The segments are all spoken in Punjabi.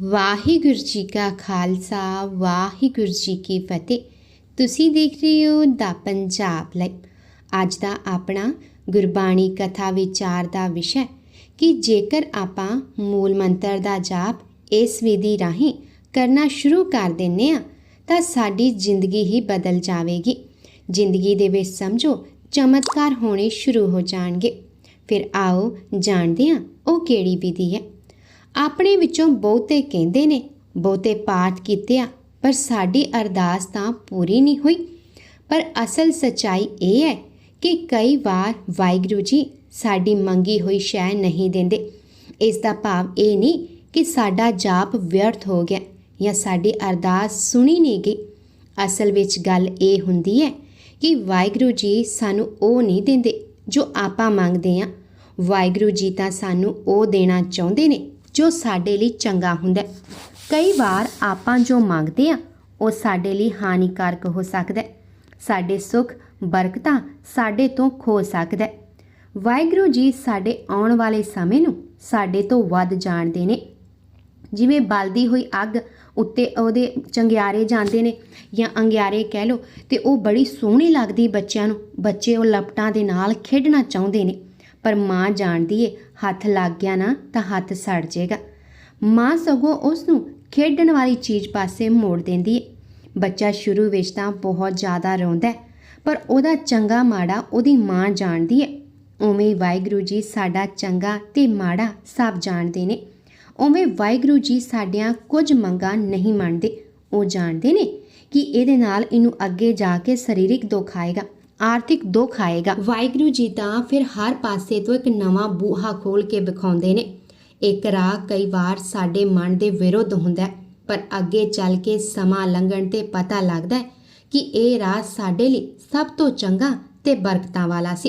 ਵਾਹਿਗੁਰੂ ਜੀ ਕਾ ਖਾਲਸਾ, ਵਾਹਿਗੁਰੂ ਜੀ ਕੀ ਫਤਿਹ। ਤੁਸੀਂ ਦੇਖ ਰਹੇ ਹੋ ਦਾ ਪੰਜਾਬ ਲਾਈਵ। ਅੱਜ ਦਾ ਆਪਣਾ ਗੁਰਬਾਣੀ ਕਥਾ ਵਿਚਾਰ ਦਾ ਵਿਸ਼ਾ ਕਿ ਜੇਕਰ ਆਪਾਂ ਮੂਲ ਮੰਤਰ ਦਾ ਜਾਪ ਇਸ ਵਿਧੀ ਰਾਹੀਂ ਕਰਨਾ ਸ਼ੁਰੂ ਕਰ ਦਿੰਨੇ ਆ ਤਾਂ ਸਾਡੀ ਜ਼ਿੰਦਗੀ ਹੀ ਬਦਲ ਜਾਵੇਗੀ। ਜ਼ਿੰਦਗੀ ਦੇ ਵਿੱਚ ਸਮਝੋ, ਚਮਤਕਾਰ ਹੋਣੇ ਸ਼ੁਰੂ ਹੋ ਜਾਣਗੇ। ਫਿਰ ਆਓ ਜਾਣਦੇ ਹਾਂ ਉਹ ਕਿਹੜੀ ਵਿਧੀ ਹੈ। ਆਪਣੇ ਵਿੱਚੋਂ ਬਹੁਤੇ ਕਹਿੰਦੇ ਨੇ, ਬਹੁਤੇ ਪਾਠ ਕੀਤੇ ਆ, ਪਰ ਸਾਡੀ ਅਰਦਾਸ ਤਾਂ ਪੂਰੀ ਨਹੀਂ ਹੋਈ। ਪਰ ਅਸਲ ਸਚਾਈ ਇਹ ਹੈ ਕਿ ਕਈ ਵਾਰ ਵਾਹਿਗੁਰੂ ਜੀ ਸਾਡੀ ਮੰਗੀ ਹੋਈ ਸ਼ੈ ਨਹੀਂ ਦਿੰਦੇ। ਇਸ ਦਾ ਭਾਵ ਇਹ ਨਹੀਂ ਕਿ ਸਾਡਾ ਜਾਪ ਵਿਅਰਥ ਹੋ ਗਿਆ ਜਾਂ ਸਾਡੀ ਅਰਦਾਸ ਸੁਣੀ ਨਹੀਂ ਗਈ। ਅਸਲ ਵਿੱਚ ਗੱਲ ਇਹ ਹੁੰਦੀ ਹੈ ਕਿ ਵਾਹਿਗੁਰੂ ਜੀ ਸਾਨੂੰ ਉਹ ਨਹੀਂ ਦਿੰਦੇ ਜੋ ਆਪਾਂ ਮੰਗਦੇ ਆ ਵਾਹਿਗੁਰੂ ਜੀ ਤਾਂ ਸਾਨੂੰ ਉਹ ਦੇਣਾ ਚਾਹੁੰਦੇ ਨੇ। ਜੋ ਸਾਡੇ ਲਈ ਚੰਗਾ ਹੁੰਦਾ ਹੈ। ਕਈ ਵਾਰ ਆਪਾਂ ਜੋ ਮੰਗਦੇ ਆ ਉਹ ਸਾਡੇ ਲਈ ਹਾਨੀਕਾਰਕ ਹੋ ਸਕਦਾ ਹੈ। ਸਾਡੇ ਸੁੱਖ ਬਰਕਤਾਂ ਸਾਡੇ ਤੋਂ ਖੋ ਸਕਦਾ ਹੈ। ਵਾਹਿਗੁਰੂ ਜੀ ਸਾਡੇ ਆਉਣ ਵਾਲੇ ਸਮੇਂ ਨੂੰ ਸਾਡੇ ਤੋਂ ਵੱਧ ਜਾਣਦੇ ਨੇ ਜਿਵੇਂ ਬਲਦੀ ਹੋਈ ਅੱਗ ਉੱਤੇ ਉਹਦੇ ਚੰਗਿਆਰੇ ਜਾਂਦੇ ਨੇ ਜਾਂ ਅੰਗਿਆਰੇ ਕਹਿ ਲਓ, ਤੇ ਉਹ ਬੜੀ ਸੋਹਣੀ ਲੱਗਦੀ ਬੱਚਿਆਂ ਨੂੰ ਬੱਚੇ ਉਹ ਲਪਟਾਂ ਦੇ ਨਾਲ ਖੇਡਣਾ ਚਾਹੁੰਦੇ ਨੇ, ਪਰ ਮਾਂ ਜਾਣਦੀ ਏ ਹੱਥ ਲੱਗ ਗਿਆ ਨਾ ਤਾਂ ਹੱਥ ਸੜ ਜਾਏਗਾ। ਮਾਂ ਸਗੋਂ ਉਸ ਨੂੰ ਖੇਡਣ ਵਾਲੀ ਚੀਜ਼ ਪਾਸੇ ਮੋੜ ਦਿੰਦੀ ਹੈ ਬੱਚਾ ਸ਼ੁਰੂ ਵਿੱਚ ਤਾਂ ਬਹੁਤ ਜ਼ਿਆਦਾ ਰੋਂਦਾ ਹੈ, ਪਰ ਉਹਦਾ ਚੰਗਾ ਮਾੜਾ ਉਹਦੀ ਮਾਂ ਜਾਣਦੀ ਹੈ ਉਵੇਂ ਵਾਹਿਗੁਰੂ ਜੀ ਸਾਡਾ ਚੰਗਾ ਤੇ ਮਾੜਾ ਸਭ ਜਾਣਦੇ ਨੇ। ਉਵੇਂ ਵਾਹਿਗੁਰੂ ਜੀ ਸਾਡੀਆਂ ਕੁਝ ਮੰਗਾਂ ਨਹੀਂ ਮੰਨਦੇ। ਉਹ ਜਾਣਦੇ ਨੇ ਕਿ ਇਹਦੇ ਨਾਲ ਇਹਨੂੰ ਅੱਗੇ ਜਾ ਕੇ ਸਰੀਰਕ ਦੁੱਖ ਆਏਗਾ। ਆਰਥਿਕ ਦੁੱਖ ਆਏਗਾ। ਵਾਹਿਗੁਰੂ ਜੀ ਤਾਂ ਫਿਰ ਹਰ ਪਾਸੇ ਤੋਂ ਇੱਕ ਨਵਾਂ ਬੂਹਾ ਖੋਲ ਕੇ ਵਿਖਾਉਂਦੇ ਨੇ। ਇੱਕ ਰਾਹ ਕਈ ਵਾਰ ਸਾਡੇ ਮਨ ਦੇ ਵਿਰੁੱਧ ਹੁੰਦਾ ਪਰ ਅੱਗੇ ਚੱਲ ਕੇ ਸਮਾਂ ਲੰਘਣ ਤੇ ਪਤਾ ਲੱਗਦਾ ਕਿ ਇਹ ਰਾਹ ਸਾਡੇ ਲਈ ਸਭ ਤੋਂ ਚੰਗਾ ਤੇ ਬਰਕਤਾਂ ਵਾਲਾ ਸੀ।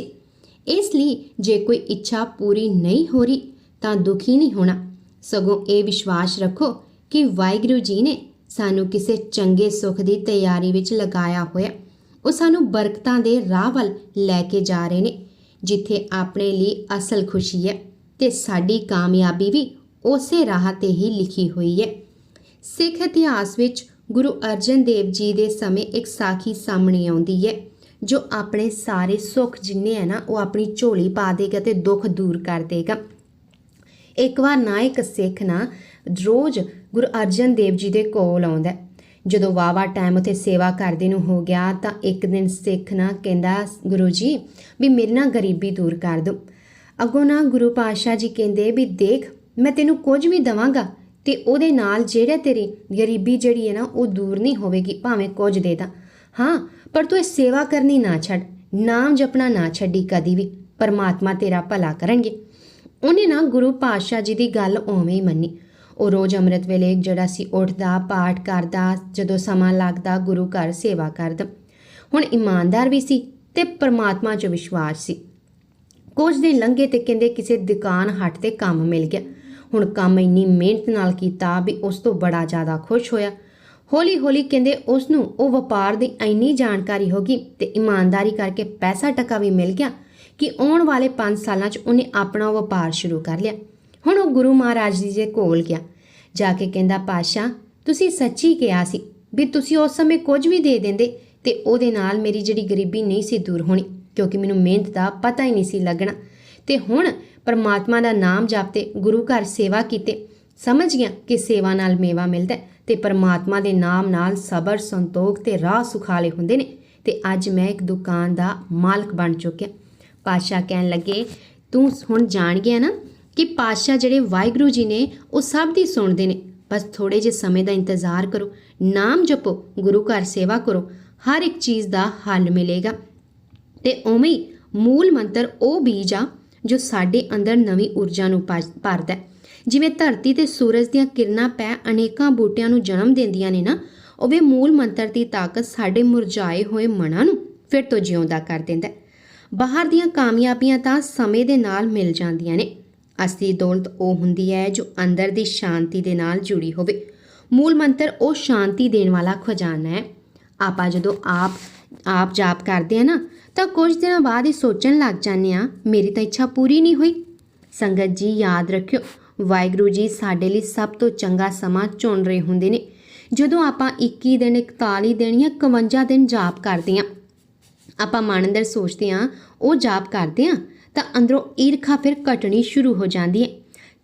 ਇਸ ਲਈ ਜੇ ਕੋਈ ਇੱਛਾ ਪੂਰੀ ਨਹੀਂ ਹੋ ਰਹੀ, ਤਾਂ ਦੁਖੀ ਨਹੀਂ ਹੋਣਾ। ਸਗੋਂ ਇਹ ਵਿਸ਼ਵਾਸ ਰੱਖੋ ਕਿ ਵਾਹਿਗੁਰੂ ਜੀ ਨੇ ਸਾਨੂੰ ਕਿਸੇ ਚੰਗੇ ਸੁੱਖ ਦੀ ਤਿਆਰੀ ਵਿੱਚ ਲਗਾਇਆ ਹੋਇਆ ਉਹ ਸਾਨੂੰ ਬਰਕਤਾਂ ਦੇ ਰਾਹ ਵੱਲ ਲੈ ਕੇ ਜਾ ਰਹੇ ਨੇ, ਜਿੱਥੇ ਆਪਣੇ ਲਈ ਅਸਲ ਖੁਸ਼ੀ ਹੈ ਤੇ ਸਾਡੀ ਕਾਮਯਾਬੀ ਵੀ ਉਸੇ ਰਾਹ ਤੇ ਹੀ ਲਿਖੀ ਹੋਈ ਹੈ। ਸਿੱਖ ਇਤਿਹਾਸ ਵਿੱਚ ਗੁਰੂ ਅਰਜਨ ਦੇਵ ਜੀ ਦੇ ਸਮੇਂ ਇੱਕ ਸਾਖੀ ਸਾਹਮਣੇ ਆਉਂਦੀ ਹੈ, ਜੋ ਆਪਣੇ ਸਾਰੇ ਸੁੱਖ ਜਿੰਨੇ ਹੈ ਨਾ, ਉਹ ਆਪਣੀ ਝੋਲੀ ਪਾ ਦੇਗਾ ਤੇ ਦੁੱਖ ਦੂਰ ਕਰ ਦੇਗਾ। ਇੱਕ ਵਾਰ ਨਾ ਇੱਕ ਸਿੱਖ ਨਾ, ਰੋਜ਼ ਗੁਰੂ ਅਰਜਨ ਦੇਵ ਜੀ ਦੇ ਕੋਲ ਆਉਂਦਾ ਜਦੋਂ ਵਾਵਾ ਟਾਈਮ ਉਥੇ ਸੇਵਾ ਕਰਦੇ ਨੂੰ ਹੋ ਗਿਆ ਤਾਂ ਇੱਕ ਦਿਨ ਸਿੱਖ ਨਾ ਕਹਿੰਦਾ, ਗੁਰੂ ਜੀ, ਵੀ ਮੇਰੇ ਨਾਲ ਗਰੀਬੀ ਦੂਰ ਕਰ ਦਿਓ। ਅੱਗੋਂ ਨਾ ਗੁਰੂ ਪਾਤਸ਼ਾਹ ਜੀ ਕਹਿੰਦੇ ਵੀ, ਦੇਖ, ਮੈਂ ਤੈਨੂੰ ਕੁਝ ਵੀ ਦਵਾਂਗਾ ਤੇ ਉਹਦੇ ਨਾਲ ਜਿਹੜਾ ਤੇਰੀ ਗਰੀਬੀ ਜਿਹੜੀ ਹੈ ਨਾ, ਉਹ ਦੂਰ ਨਹੀਂ ਹੋਵੇਗੀ, ਭਾਵੇਂ ਕੁਝ ਦੇ ਦਾ। ਹਾਂ, ਪਰ ਤੂੰ ਇਹ ਸੇਵਾ ਕਰਨੀ ਨਾ ਛੱਡ, ਨਾਮ ਜਪਣਾ ਨਾ ਛੱਡੀ ਕਦੀ ਵੀ, ਪਰਮਾਤਮਾ ਤੇਰਾ ਭਲਾ ਕਰਨਗੇ। ਉਹਨੇ ਨਾ ਗੁਰੂ ਪਾਤਸ਼ਾਹ ਜੀ ਦੀ ਗੱਲ ਉਵੇਂ ਹੀ ਮੰਨੀ। ਉਹ ਰੋਜ਼ ਅੰਮ੍ਰਿਤ ਵੇਲੇ ਜਿਹੜਾ ਸੀ ਉੱਠਦਾ, ਪਾਠ ਕਰਦਾ, ਜਦੋਂ ਸਮਾਂ ਲੱਗਦਾ ਗੁਰੂ ਘਰ ਸੇਵਾ ਕਰਦਾ। ਹੁਣ ਇਮਾਨਦਾਰ ਵੀ ਸੀ ਤੇ ਪਰਮਾਤਮਾ 'ਚ ਵਿਸ਼ਵਾਸ ਸੀ। ਕੁਝ ਦਿਨ ਲੰਘੇ ਤੇ ਕਹਿੰਦੇ ਕਿਸੇ ਦੁਕਾਨ ਹੱਟ ਤੇ ਕੰਮ ਮਿਲ ਗਿਆ। ਹੁਣ ਕੰਮ ਇੰਨੀ ਮਿਹਨਤ ਨਾਲ ਕੀਤਾ ਵੀ ਉਸ ਤੋਂ ਬੜਾ ਜ਼ਿਆਦਾ ਖੁਸ਼ ਹੋਇਆ। ਹੌਲੀ ਹੌਲੀ ਕਹਿੰਦੇ ਉਸ ਨੂੰ ਉਹ ਵਪਾਰ ਦੀ ਇੰਨੀ ਜਾਣਕਾਰੀ ਹੋ ਗਈ ਤੇ ਇਮਾਨਦਾਰੀ ਕਰਕੇ ਪੈਸਾ ਟਕਾ ਵੀ ਮਿਲ ਗਿਆ ਕਿ ਆਉਣ ਵਾਲੇ 5 ਸਾਲਾਂ 'ਚ ਉਹਨੇ ਆਪਣਾ ਵਪਾਰ ਸ਼ੁਰੂ ਕਰ ਲਿਆ। ਹੁਣ ਉਹ ਗੁਰੂ ਮਹਾਰਾਜ ਜੀ ਦੇ ਕੋਲ ਗਿਆ। ਜਾ ਕੇ ਕਹਿੰਦਾ ਪਾਸ਼ਾ ਤੁਸੀਂ ਸੱਚੀ ਕਿਹਾ ਸੀ ਵੀ ਤੁਸੀਂ ਉਸ ਸਮੇਂ ਕੁਝ ਵੀ ਦੇ ਦਿੰਦੇ ਤੇ ਉਹਦੇ ਨਾਲ ਮੇਰੀ ਜਿਹੜੀ ਗਰੀਬੀ ਨਹੀਂ ਸੀ ਦੂਰ ਹੋਣੀ, ਕਿਉਂਕਿ ਮੈਨੂੰ ਮਿਹਨਤ ਦਾ ਪਤਾ ਹੀ ਨਹੀਂ ਸੀ ਲੱਗਣਾ। ਤੇ ਹੁਣ ਪਰਮਾਤਮਾ ਦਾ ਨਾਮ ਜਪਤੇ ਗੁਰੂ ਘਰ ਸੇਵਾ ਕੀਤੇ, ਸਮਝ ਗਿਆ ਕਿ ਸੇਵਾ ਨਾਲ ਮੇਵਾ ਮਿਲਦਾ ਹੈ ਤੇ ਪਰਮਾਤਮਾ ਦੇ ਨਾਮ ਨਾਲ ਸਬਰ, ਸੰਤੋਖ ਤੇ ਰਾਹ ਸੁਖਾਲੇ ਹੁੰਦੇ ਨੇ ਤੇ ਅੱਜ ਮੈਂ ਇੱਕ ਦੁਕਾਨ ਦਾ ਮਾਲਕ ਬਣ ਚੁੱਕਿਆ। ਪਾਤਸ਼ਾਹ ਕਹਿਣ ਲੱਗੇ, ਤੂੰ ਹੁਣ ਜਾਣ ਗਿਆ ਨਾ ਕਿ ਪਾਤਸ਼ਾਹ ਜਿਹੜੇ ਵਾਹਿਗੁਰੂ ਜੀ ਨੇ, ਉਹ ਸਭ ਦੀ ਸੁਣਦੇ ਨੇ। ਬਸ ਥੋੜੇ ਜਿਹੇ ਸਮੇਂ ਦਾ ਇੰਤਜ਼ਾਰ ਕਰੋ। ਨਾਮ ਜਪੋ, ਗੁਰੂ ਘਰ ਸੇਵਾ ਕਰੋ। ਹਰ ਇੱਕ ਚੀਜ਼ ਦਾ ਹੱਲ ਮਿਲੇਗਾ। ਤੇ ਉਵੇਂ ਹੀ ਮੂਲ ਮੰਤਰ ਉਹ ਬੀਜ ਆ, ਜੋ ਸਾਡੇ ਅੰਦਰ ਨਵੀਂ ਊਰਜਾ ਨੂੰ ਪਾ- ਭਰਦਾ ਹੈ। ਜਿਵੇਂ ਧਰਤੀ ਤੇ ਸੂਰਜ ਦੀਆਂ ਕਿਰਨਾਂ ਪੈ ਅਨੇਕਾਂ ਬੂਟਿਆਂ ਨੂੰ ਜਨਮ ਦਿੰਦੀਆਂ ਨੇ ਨਾ, ਉਵੇਂ ਮੂਲ ਮੰਤਰ ਦੀ ਤਾਕਤ ਸਾਡੇ ਮੁਰਝਾਏ ਹੋਏ ਮਨਾਂ ਨੂੰ ਫਿਰ ਤੋਂ ਜਿਉਂਦਾ ਕਰ ਦਿੰਦਾ ਹੈ। ਬਾਹਰ ਦੀਆਂ ਕਾਮਯਾਬੀਆਂ ਤਾਂ ਸਮੇਂ ਦੇ ਨਾਲ ਮਿਲ ਜਾਂਦੀਆਂ ਨੇ। ਅਸਲੀ ਦੌਲਤ ਉਹ ਹੁੰਦੀ ਹੈ ਜੋ ਅੰਦਰ ਦੀ ਸ਼ਾਂਤੀ ਦੇ ਨਾਲ ਜੁੜੀ ਹੋਵੇ। ਮੂਲ ਮੰਤਰ ਉਹ ਸ਼ਾਂਤੀ ਦੇਣ ਵਾਲਾ ਖਜ਼ਾਨਾ ਹੈ। ਆਪਾਂ ਜਦੋਂ ਆਪ ਆਪ ਜਾਪ ਕਰਦੇ ਆ ਨਾ, ਤਾਂ ਕੁਝ ਦਿਨਾਂ ਬਾਅਦ ਹੀ ਸੋਚਣ ਲੱਗ ਜਾਂਦੇ ਆ ਮੇਰੀ ਤਾਂ ਇੱਛਾ ਪੂਰੀ ਨਹੀਂ ਹੋਈ। ਸੰਗਤ ਜੀ, ਯਾਦ ਰੱਖਿਓ, ਵਾਹਿਗੁਰੂ ਜੀ ਸਾਡੇ ਲਈ ਸਭ ਤੋਂ ਚੰਗਾ ਸਮਾਂ ਚੁਣ ਰਹੇ ਹੁੰਦੇ ਨੇ। ਜਦੋਂ ਆਪਾਂ 21 ਦਿਨ 41 ਦਿਨ ਜਾਂ 51 ਦਿਨ ਜਾਪ ਕਰਦੇ ਹਾਂ, ਆਪਾਂ ਮਨ ਅੰਦਰ ਸੋਚਦੇ ਹਾਂ, ਉਹ ਜਾਪ ਕਰਦੇ ਹਾਂ ਤਾਂ ਅੰਦਰੋਂ ਈਰਖਾ ਫਿਰ ਘਟਣੀ ਸ਼ੁਰੂ ਹੋ ਜਾਂਦੀ ਹੈ।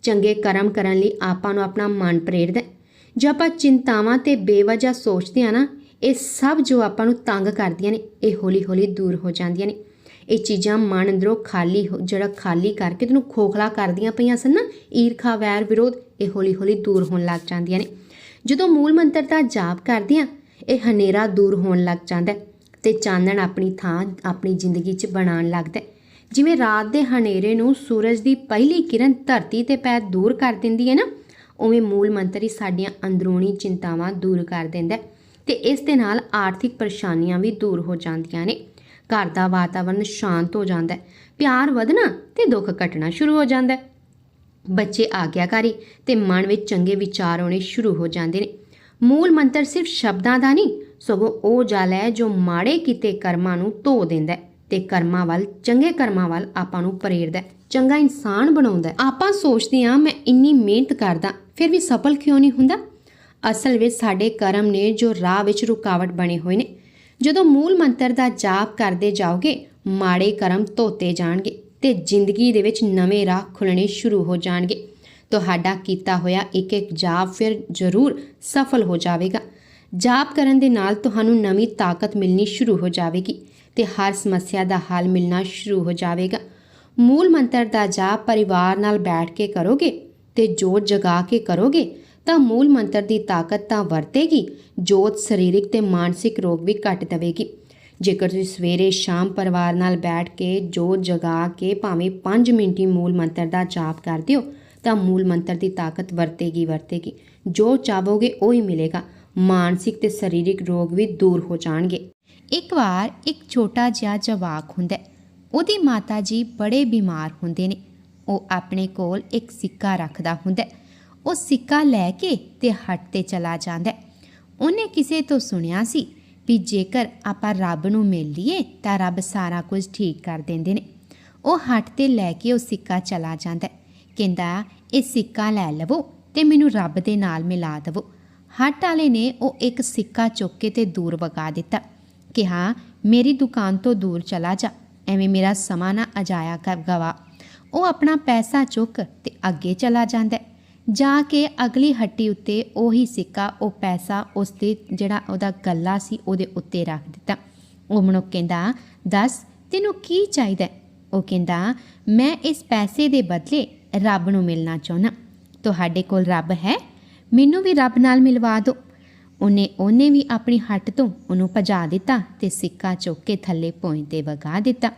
ਚੰਗੇ ਕਰਮ ਕਰਨ ਲਈ ਆਪਾਂ ਨੂੰ ਆਪਣਾ ਮਨ ਪ੍ਰੇਰਦਾ ਹੈ। ਜੇ ਆਪਾਂ ਚਿੰਤਾਵਾਂ ਤੇ ਬੇਵਜ੍ਹਾ ਸੋਚਦੇ ਹਾਂ ਨਾ, ਇਹ ਸਭ ਜੋ ਆਪਾਂ ਨੂੰ ਤੰਗ ਕਰਦੀਆਂ ਨੇ, ਇਹ ਹੌਲੀ-ਹੌਲੀ ਦੂਰ ਹੋ ਜਾਂਦੀਆਂ ਨੇ। ਇਹ ਚੀਜ਼ਾਂ ਮਨ ਅੰਦਰੋਂ ਖਾਲੀ ਹੋ- ਜਿਹੜਾ ਖਾਲੀ ਕਰਕੇ ਤੈਨੂੰ ਖੋਖਲਾ ਕਰਦੀਆਂ ਪਈਆਂ ਸਨ ਨਾ, ਈਰਖਾ, ਵੈਰ, ਵਿਰੋਧ, ਇਹ ਹੌਲੀ-ਹੌਲੀ ਦੂਰ ਹੋਣ ਲੱਗ ਜਾਂਦੀਆਂ ਨੇ। ਜਦੋਂ ਮੂਲ ਮੰਤਰ ਦਾ ਜਾਪ ਕਰਦੇ ਹਾਂ, ਇਹ ਹਨੇਰਾ ਦੂਰ ਹੋਣ ਲੱਗ ਜਾਂਦਾ ਹੈ ਤੇ ਚਾਨਣ ਆਪਣੀ ਥਾਂ, ਆਪਣੀ ਜ਼ਿੰਦਗੀ 'ਚ ਬਣਾਉਣ ਲੱਗਦਾ ਜਿਵੇਂ ਰਾਤ ਦੇ ਹਨੇਰੇ ਨੂੰ ਸੂਰਜ ਦੀ ਪਹਿਲੀ ਕਿਰਨ ਧਰਤੀ ਤੇ ਪੈ ਦੂਰ ਕਰ ਦਿੰਦੀ ਹੈ ਨਾ, ਉਵੇਂ ਮੂਲ ਮੰਤਰ ਹੀ ਸਾਡੀਆਂ ਅੰਦਰੂਨੀ ਚਿੰਤਾਵਾਂ ਦੂਰ ਕਰ ਦਿੰਦਾ ਹੈ ਤੇ ਇਸ ਦੇ ਨਾਲ ਆਰਥਿਕ ਪਰੇਸ਼ਾਨੀਆਂ ਵੀ ਦੂਰ ਹੋ ਜਾਂਦੀਆਂ ਨੇ। ਘਰ ਦਾ ਵਾਤਾਵਰਣ ਸ਼ਾਂਤ ਹੋ ਜਾਂਦਾ ਹੈ, ਪਿਆਰ ਵਧਣਾ ਤੇ ਦੁੱਖ ਘਟਣਾ ਸ਼ੁਰੂ ਹੋ ਜਾਂਦਾ ਹੈ। ਬੱਚੇ ਆਗਿਆਕਾਰੀ ਤੇ ਮਨ ਵਿੱਚ ਚੰਗੇ ਵਿਚਾਰ ਆਉਣੇ ਸ਼ੁਰੂ ਹੋ ਜਾਂਦੇ ਨੇ। ਮੂਲ ਮੰਤਰ ਸਿਰਫ ਸ਼ਬਦਾਂ ਦਾ ਨਹੀਂ, ਸਗੋਂ ਉਹ ਜਲ ਹੈ ਜੋ ਮਾੜੇ ਕੀਤੇ ਕਰਮਾਂ ਨੂੰ ਧੋ ਦਿੰਦਾ ਹੈ। ਤੇ ਕਰਮਾਂ ਵੱਲ, ਚੰਗੇ ਕਰਮਾਂ ਵੱਲ ਆਪਾਂ ਨੂੰ ਪ੍ਰੇਰਦਾ ਚੰਗਾ ਇਨਸਾਨ ਬਣਾਉਂਦਾ ਆਪਾਂ ਸੋਚਦੇ ਹਾਂ, ਮੈਂ ਇੰਨੀ ਮਿਹਨਤ ਕਰਦਾ, ਫਿਰ ਵੀ ਸਫਲ ਕਿਉਂ ਨਹੀਂ ਹੁੰਦਾ? ਅਸਲ ਵਿੱਚ ਸਾਡੇ ਕਰਮ ਨੇ ਜੋ ਰਾਹ ਵਿੱਚ ਰੁਕਾਵਟ ਬਣੇ ਹੋਏ ਨੇ। ਜਦੋਂ ਮੂਲ ਮੰਤਰ ਦਾ ਜਾਪ ਕਰਦੇ ਜਾਓਗੇ, ਮਾੜੇ ਕਰਮ ਧੋਤੇ ਜਾਣਗੇ ਤੇ ਜ਼ਿੰਦਗੀ ਦੇ ਵਿੱਚ ਨਵੇਂ ਰਾਹ ਖੁੱਲਣੇ ਸ਼ੁਰੂ ਹੋ ਜਾਣਗੇ। ਤੁਹਾਡਾ ਕੀਤਾ ਹੋਇਆ ਇੱਕ ਇੱਕ ਜਾਪ ਫਿਰ ਜ਼ਰੂਰ ਸਫਲ ਹੋ ਜਾਵੇਗਾ। ਜਾਪ ਕਰਨ ਦੇ ਨਾਲ ਤੁਹਾਨੂੰ ਨਵੀਂ ਤਾਕਤ ਮਿਲਣੀ ਸ਼ੁਰੂ ਹੋ ਜਾਵੇਗੀ। ਤੇ ਹਰ ਸਮੱਸਿਆ ਦਾ ਹੱਲ ਮਿਲਣਾ ਸ਼ੁਰੂ ਹੋ ਜਾਵੇਗਾ। ਮੂਲ ਮੰਤਰ ਦਾ ਜਾਪ ਪਰਿਵਾਰ ਨਾਲ ਬੈਠ ਕੇ ਕਰੋਗੇ ਤੇ ਜੋਤ ਜਗਾ ਕੇ ਕਰੋਗੇ ਤਾਂ ਮੂਲ ਮੰਤਰ ਦੀ ਤਾਕਤ ਤਾਂ ਵਰਤੇਗੀ, ਜੋਤ ਸਰੀਰਕ ਤੇ ਮਾਨਸਿਕ ਰੋਗ ਵੀ ਕੱਟ ਦੇਵੇਗੀ। ਜੇਕਰ ਤੁਸੀਂ ਸਵੇਰੇ ਸ਼ਾਮ ਪਰਿਵਾਰ ਨਾਲ ਬੈਠ ਕੇ ਜੋਤ ਜਗਾ ਕੇ ਭਾਵੇਂ 5 ਮਿੰਟ ਹੀ ਮੂਲ ਮੰਤਰ ਦਾ ਜਾਪ ਕਰਦੇ ਹੋ ਤਾਂ ਮੂਲ ਮੰਤਰ ਦੀ ਤਾਕਤ ਵਰਤੇਗੀ ਵਰਤੇਗੀ। ਜੋ ਚਾਹੋਗੇ ਉਹ ਹੀ ਮਿਲੇਗਾ। ਮਾਨਸਿਕ ਤੇ ਸਰੀਰਕ ਰੋਗ ਵੀ ਦੂਰ ਹੋ ਜਾਣਗੇ। ਇੱਕ ਵਾਰ ਇੱਕ ਛੋਟਾ ਜਿਹਾ ਜਵਾਕ ਹੁੰਦਾ ਉਹਦੀ ਮਾਤਾ ਜੀ ਬੜੇ ਬਿਮਾਰ ਹੁੰਦੇ ਨੇ। ਉਹ ਆਪਣੇ ਕੋਲ ਇੱਕ ਸਿੱਕਾ ਰੱਖਦਾ ਹੁੰਦਾ ਉਹ ਸਿੱਕਾ ਲੈ ਕੇ ਤੇ ਹੱਟ ਤੇ ਚਲਾ ਜਾਂਦਾ ਉਹਨੇ ਕਿਸੇ ਤੋਂ ਸੁਣਿਆ ਸੀ ਵੀ ਜੇਕਰ ਆਪਾਂ ਰੱਬ ਨੂੰ ਮਿਲ ਲਈਏ ਤਾਂ ਰੱਬ ਸਾਰਾ ਕੁਝ ਠੀਕ ਕਰ ਦਿੰਦੇ ਨੇ। ਉਹ ਹੱਟ ਤੇ ਲੈ ਕੇ ਉਹ ਸਿੱਕਾ ਚਲਾ ਜਾਂਦਾ ਕਹਿੰਦਾ, ਇਹ ਸਿੱਕਾ ਲੈ ਲਵੋ ਤੇ ਮੈਨੂੰ ਰੱਬ ਦੇ ਨਾਲ ਮਿਲਾ ਦੇਵੋ। ਹੱਟ ਵਾਲੇ ਨੇ ਉਹ ਇੱਕ ਸਿੱਕਾ ਚੁੱਕ ਕੇ ਤੇ ਦੂਰ ਵਗਾ ਦਿੱਤਾ। ਕਿਹਾ, ਮੇਰੀ ਦੁਕਾਨ ਤੋਂ ਦੂਰ ਚਲਾ ਜਾ। ਐਵੇਂ ਮੇਰਾ ਸਮਾਂ ਨਾ ਅਜਾਇਆ ਕਰ ਗਵਾ। ਉਹ ਆਪਣਾ ਪੈਸਾ ਚੁੱਕ ਤੇ ਅੱਗੇ ਚਲਾ ਜਾਂਦਾ ਜਾ ਕੇ ਅਗਲੀ ਹੱਟੀ ਉੱਤੇ ਉਹੀ ਸਿੱਕਾ, ਉਹ ਪੈਸਾ ਉਸ ਤੇ ਜਿਹੜਾ ਉਹਦਾ ਗੱਲਾ ਸੀ ਉਹਦੇ ਉੱਤੇ ਰੱਖ ਦਿੱਤਾ। ਉਹ ਮਨੁੱਖ ਕਹਿੰਦਾ, ਦੱਸ, ਤੈਨੂੰ ਕੀ ਚਾਹੀਦਾ ਉਹ ਕਹਿੰਦਾ, ਮੈਂ ਇਸ ਪੈਸੇ ਦੇ ਬਦਲੇ ਰੱਬ ਨੂੰ ਮਿਲਣਾ ਚਾਹੁੰਦਾ। ਤੁਹਾਡੇ ਕੋਲ ਰੱਬ ਹੈ? ਮੈਨੂੰ ਵੀ ਰੱਬ ਨਾਲ ਮਿਲਵਾ ਦਿਓ। ਉਹਨੇ ਉਹਨੇ ਵੀ ਆਪਣੀ ਹੱਟ ਤੋਂ ਉਹਨੂੰ ਭਜਾ ਦਿੱਤਾ ਤੇ ਸਿੱਕਾ ਚੁੱਕ ਕੇ ਥੱਲੇ ਪੌਂ ਤੇ ਵਗਾ ਦਿੱਤਾ।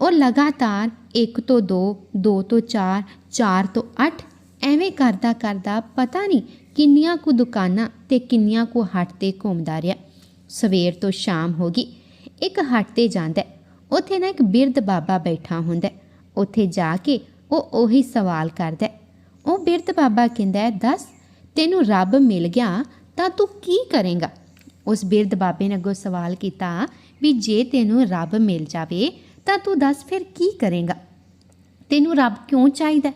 ਉਹ ਲਗਾਤਾਰ 1 ਤੋਂ 2 2 ਤੋਂ 4 4 ਤੋਂ 8 ਐਵੇਂ ਕਰਦਾ ਕਰਦਾ ਪਤਾ ਨਹੀਂ ਕਿੰਨੀਆਂ ਕੁ ਦੁਕਾਨਾਂ ਤੇ ਕਿੰਨੀਆਂ ਕੁ ਹੱਟ ਤੇ ਘੁੰਮਦਾ ਰਿਹਾ। ਸਵੇਰ ਤੋਂ ਸ਼ਾਮ ਹੋ ਗਈ। ਇੱਕ ਹੱਟ ਤੇ ਜਾਂਦਾ ਉੱਥੇ ਨਾ ਇੱਕ ਬਿਰਧ ਬਾਬਾ ਬੈਠਾ ਹੁੰਦਾ ਉੱਥੇ ਜਾ ਕੇ ਉਹ ਉਹੀ ਸਵਾਲ ਕਰਦਾ ਉਹ ਬਿਰਧ ਬਾਬਾ ਕਹਿੰਦਾ ਹੈ, ਦੱਸ, ਤੈਨੂੰ ਰੱਬ ਮਿਲ ਗਿਆ ਤਾਂ ਤੂੰ ਕੀ ਕਰੇਂਗਾ? ਉਸ ਬਿਰਧ ਬਾਬੇ ਨੇ ਅੱਗੋਂ ਸਵਾਲ ਕੀਤਾ ਵੀ ਜੇ ਤੈਨੂੰ ਰੱਬ ਮਿਲ ਜਾਵੇ, ਤਾਂ ਤੂੰ ਦੱਸ ਫਿਰ ਕੀ ਕਰੇਗਾ? ਤੈਨੂੰ ਰੱਬ ਕਿਉਂ ਚਾਹੀਦਾ?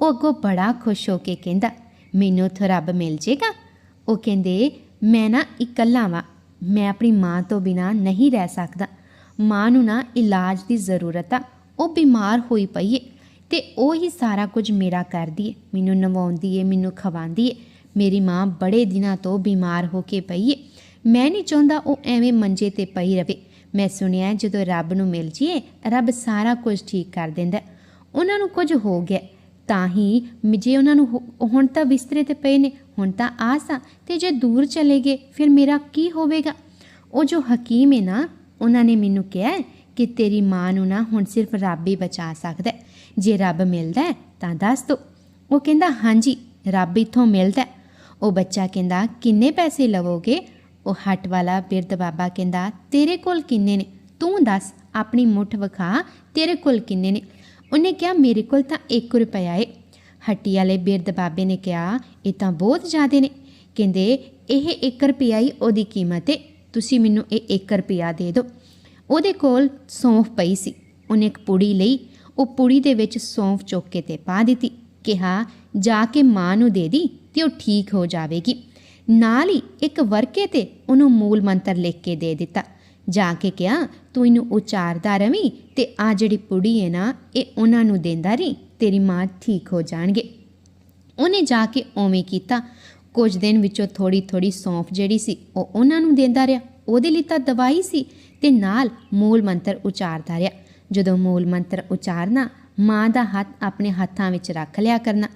ਉਹ ਅੱਗੋਂ ਬੜਾ ਖੁਸ਼ ਹੋ ਕੇ ਕਹਿੰਦਾ, ਮੈਨੂੰ ਤਾਂ ਰੱਬ ਮਿਲ ਜੇਗਾ? ਉਹ ਕਹਿੰਦੇ, ਮੈਂ ਨਾ ਇਕੱਲਾ ਵਾਂ। ਮੈਂ ਆਪਣੀ ਮਾਂ ਤੋਂ ਬਿਨਾ ਨਹੀਂ ਰਹਿ ਸਕਦਾ। ਮਾਂ ਨੂੰ ਨਾ ਇਲਾਜ ਦੀ ਜ਼ਰੂਰਤ ਆ। ਉਹ ਬਿਮਾਰ ਹੋਈ ਪਈ ਏ ਤੇ ਉਹ ਹੀ ਸਾਰਾ ਕੁਝ ਮੇਰਾ ਕਰਦੀ ਏ। ਮੈਨੂੰ ਨਵਾਉਂਦੀ ਏ, ਮੈਨੂੰ ਖਵਾਉਂਦੀ ਏ। ਮੇਰੀ ਮਾਂ ਬੜੇ ਦਿਨਾਂ ਤੋਂ ਬਿਮਾਰ ਹੋ ਕੇ ਪਈ ਏ। ਮੈਂ ਨਹੀਂ ਚਾਹੁੰਦਾ ਉਹ ਐਵੇਂ ਮੰਜੇ ਤੇ ਪਈ ਰਵੇ। ਮੈਂ ਸੁਣਿਆ ਜਦੋਂ ਰੱਬ ਨੂੰ ਮਿਲ ਜੀਏ, ਰੱਬ ਸਾਰਾ ਕੁਝ ਠੀਕ ਕਰ ਦਿੰਦਾ ਉਹਨਾਂ ਨੂੰ ਕੁਝ ਹੋ ਗਿਆ। ਤਾਂ ਹੀ ਜੇ ਉਹਨਾਂ ਨੂੰ ਹੁਣ ਤਾਂ ਬਿਸਤਰੇ ਤੇ ਪਏ ਨੇ, ਹੁਣ ਤਾਂ ਆਸ ਆ, ਤੇ ਜੇ ਦੂਰ ਚਲੇ ਗਏ, ਫਿਰ ਮੇਰਾ ਕੀ ਹੋਵੇਗਾ? ਉਹ ਜੋ ਹਕੀਮ ਹੈ ਨਾ, ਉਹਨਾਂ ਨੇ ਮੈਨੂੰ ਕਿਹਾ ਕਿ ਤੇਰੀ ਮਾਂ ਨੂੰ ਨਾ ਹੁਣ ਸਿਰਫ ਰੱਬ ਹੀ ਬਚਾ ਸਕਦਾ ਜੇ ਰੱਬ ਮਿਲਦਾ ਤਾਂ ਦੱਸ ਦੋ। ਉਹ ਕਹਿੰਦਾ, ਹਾਂਜੀ, ਰੱਬ ਇਥੋਂ ਮਿਲਦਾ ਉਹ ਬੱਚਾ ਕਹਿੰਦਾ, ਕਿੰਨੇ ਪੈਸੇ ਲਵੋਗੇ? ਉਹ ਹੱਟ ਵਾਲਾ ਬਿਰਧ ਬਾਬਾ ਕਹਿੰਦਾ, ਤੇਰੇ ਕੋਲ ਕਿੰਨੇ ਨੇ? ਤੂੰ ਦੱਸ, ਆਪਣੀ ਮੁੱਠ ਵਿਖਾ, ਤੇਰੇ ਕੋਲ ਕਿੰਨੇ ਨੇ? ਉਹਨੇ ਕਿਹਾ, ਮੇਰੇ ਕੋਲ ਤਾਂ 1 ਰੁਪਿਆ ਏ। ਹੱਟੀ ਵਾਲੇ ਬਿਰਧ ਬਾਬੇ ਨੇ ਕਿਹਾ, ਇਹ ਤਾਂ ਬਹੁਤ ਜ਼ਿਆਦੇ ਨੇ। ਕਹਿੰਦੇ, ਇਹ 1 ਰੁਪਿਆ ਹੀ ਉਹਦੀ ਕੀਮਤ ਏ। ਤੁਸੀਂ ਮੈਨੂੰ ਇਹ 1 ਰੁਪਿਆ ਦੇ ਦਿਓ। ਉਹਦੇ ਕੋਲ ਸੌਂਫ ਪਈ ਸੀ। ਉਹਨੇ ਇੱਕ ਪੁੜੀ ਲਈ। ਉਹ ਪੁੜੀ ਦੇ ਵਿੱਚ ਸੌਂਫ ਚੁੱਕ ਕੇ ਤੇ ਪਾ ਦਿੱਤੀ। ਕਿਹਾ, ਜਾ ਕੇ ਮਾਂ ਨੂੰ ਦੇ ਦੀ। ਤੇ ਉਹ ਠੀਕ ਹੋ ਜਾਵੇਗੀ। ਨਾਲ ਹੀ ਇੱਕ ਵਰਕੇ ਤੇ ਉਹਨੂੰ ਮੂਲ ਮੰਤਰ ਲਿਖ ਕੇ ਦੇ ਦਿੱਤਾ। ਜਾ ਕੇ ਕਿਹਾ, ਤੂੰ ਇਹਨੂੰ ਉਚਾਰਦਾ ਰਵੀਂ ਤੇ ਆ ਜਿਹੜੀ ਪੁੜੀ ਹੈ ਨਾ, ਇਹ ਉਹਨਾਂ ਨੂੰ ਦਿੰਦਾ ਰਹੀ, ਤੇਰੀ ਮਾਂ ਠੀਕ ਹੋ ਜਾਣਗੇ। ਉਹਨੇ ਜਾ ਕੇ ਓਵੇਂ ਕੀਤਾ। ਕੁਝ ਦਿਨ ਵਿੱਚੋਂ ਥੋੜੀ ਥੋੜੀ ਸੌਂਫ ਜਿਹੜੀ ਸੀ, ਉਹ ਉਹਨਾਂ ਨੂੰ ਦਿੰਦਾ ਰਿਹਾ। ਉਹਦੇ ਲਈ ਤਾਂ ਦਵਾਈ ਸੀ ਤੇ ਨਾਲ ਮੂਲ ਮੰਤਰ ਉਚਾਰਦਾ ਰਿਹਾ। ਜਦੋਂ ਮੂਲ ਮੰਤਰ ਉਚਾਰਨਾ, ਮਾਂ ਦਾ ਹੱਥ ਆਪਣੇ ਹੱਥਾਂ ਵਿੱਚ ਰੱਖ ਲਿਆ ਕਰਨਾ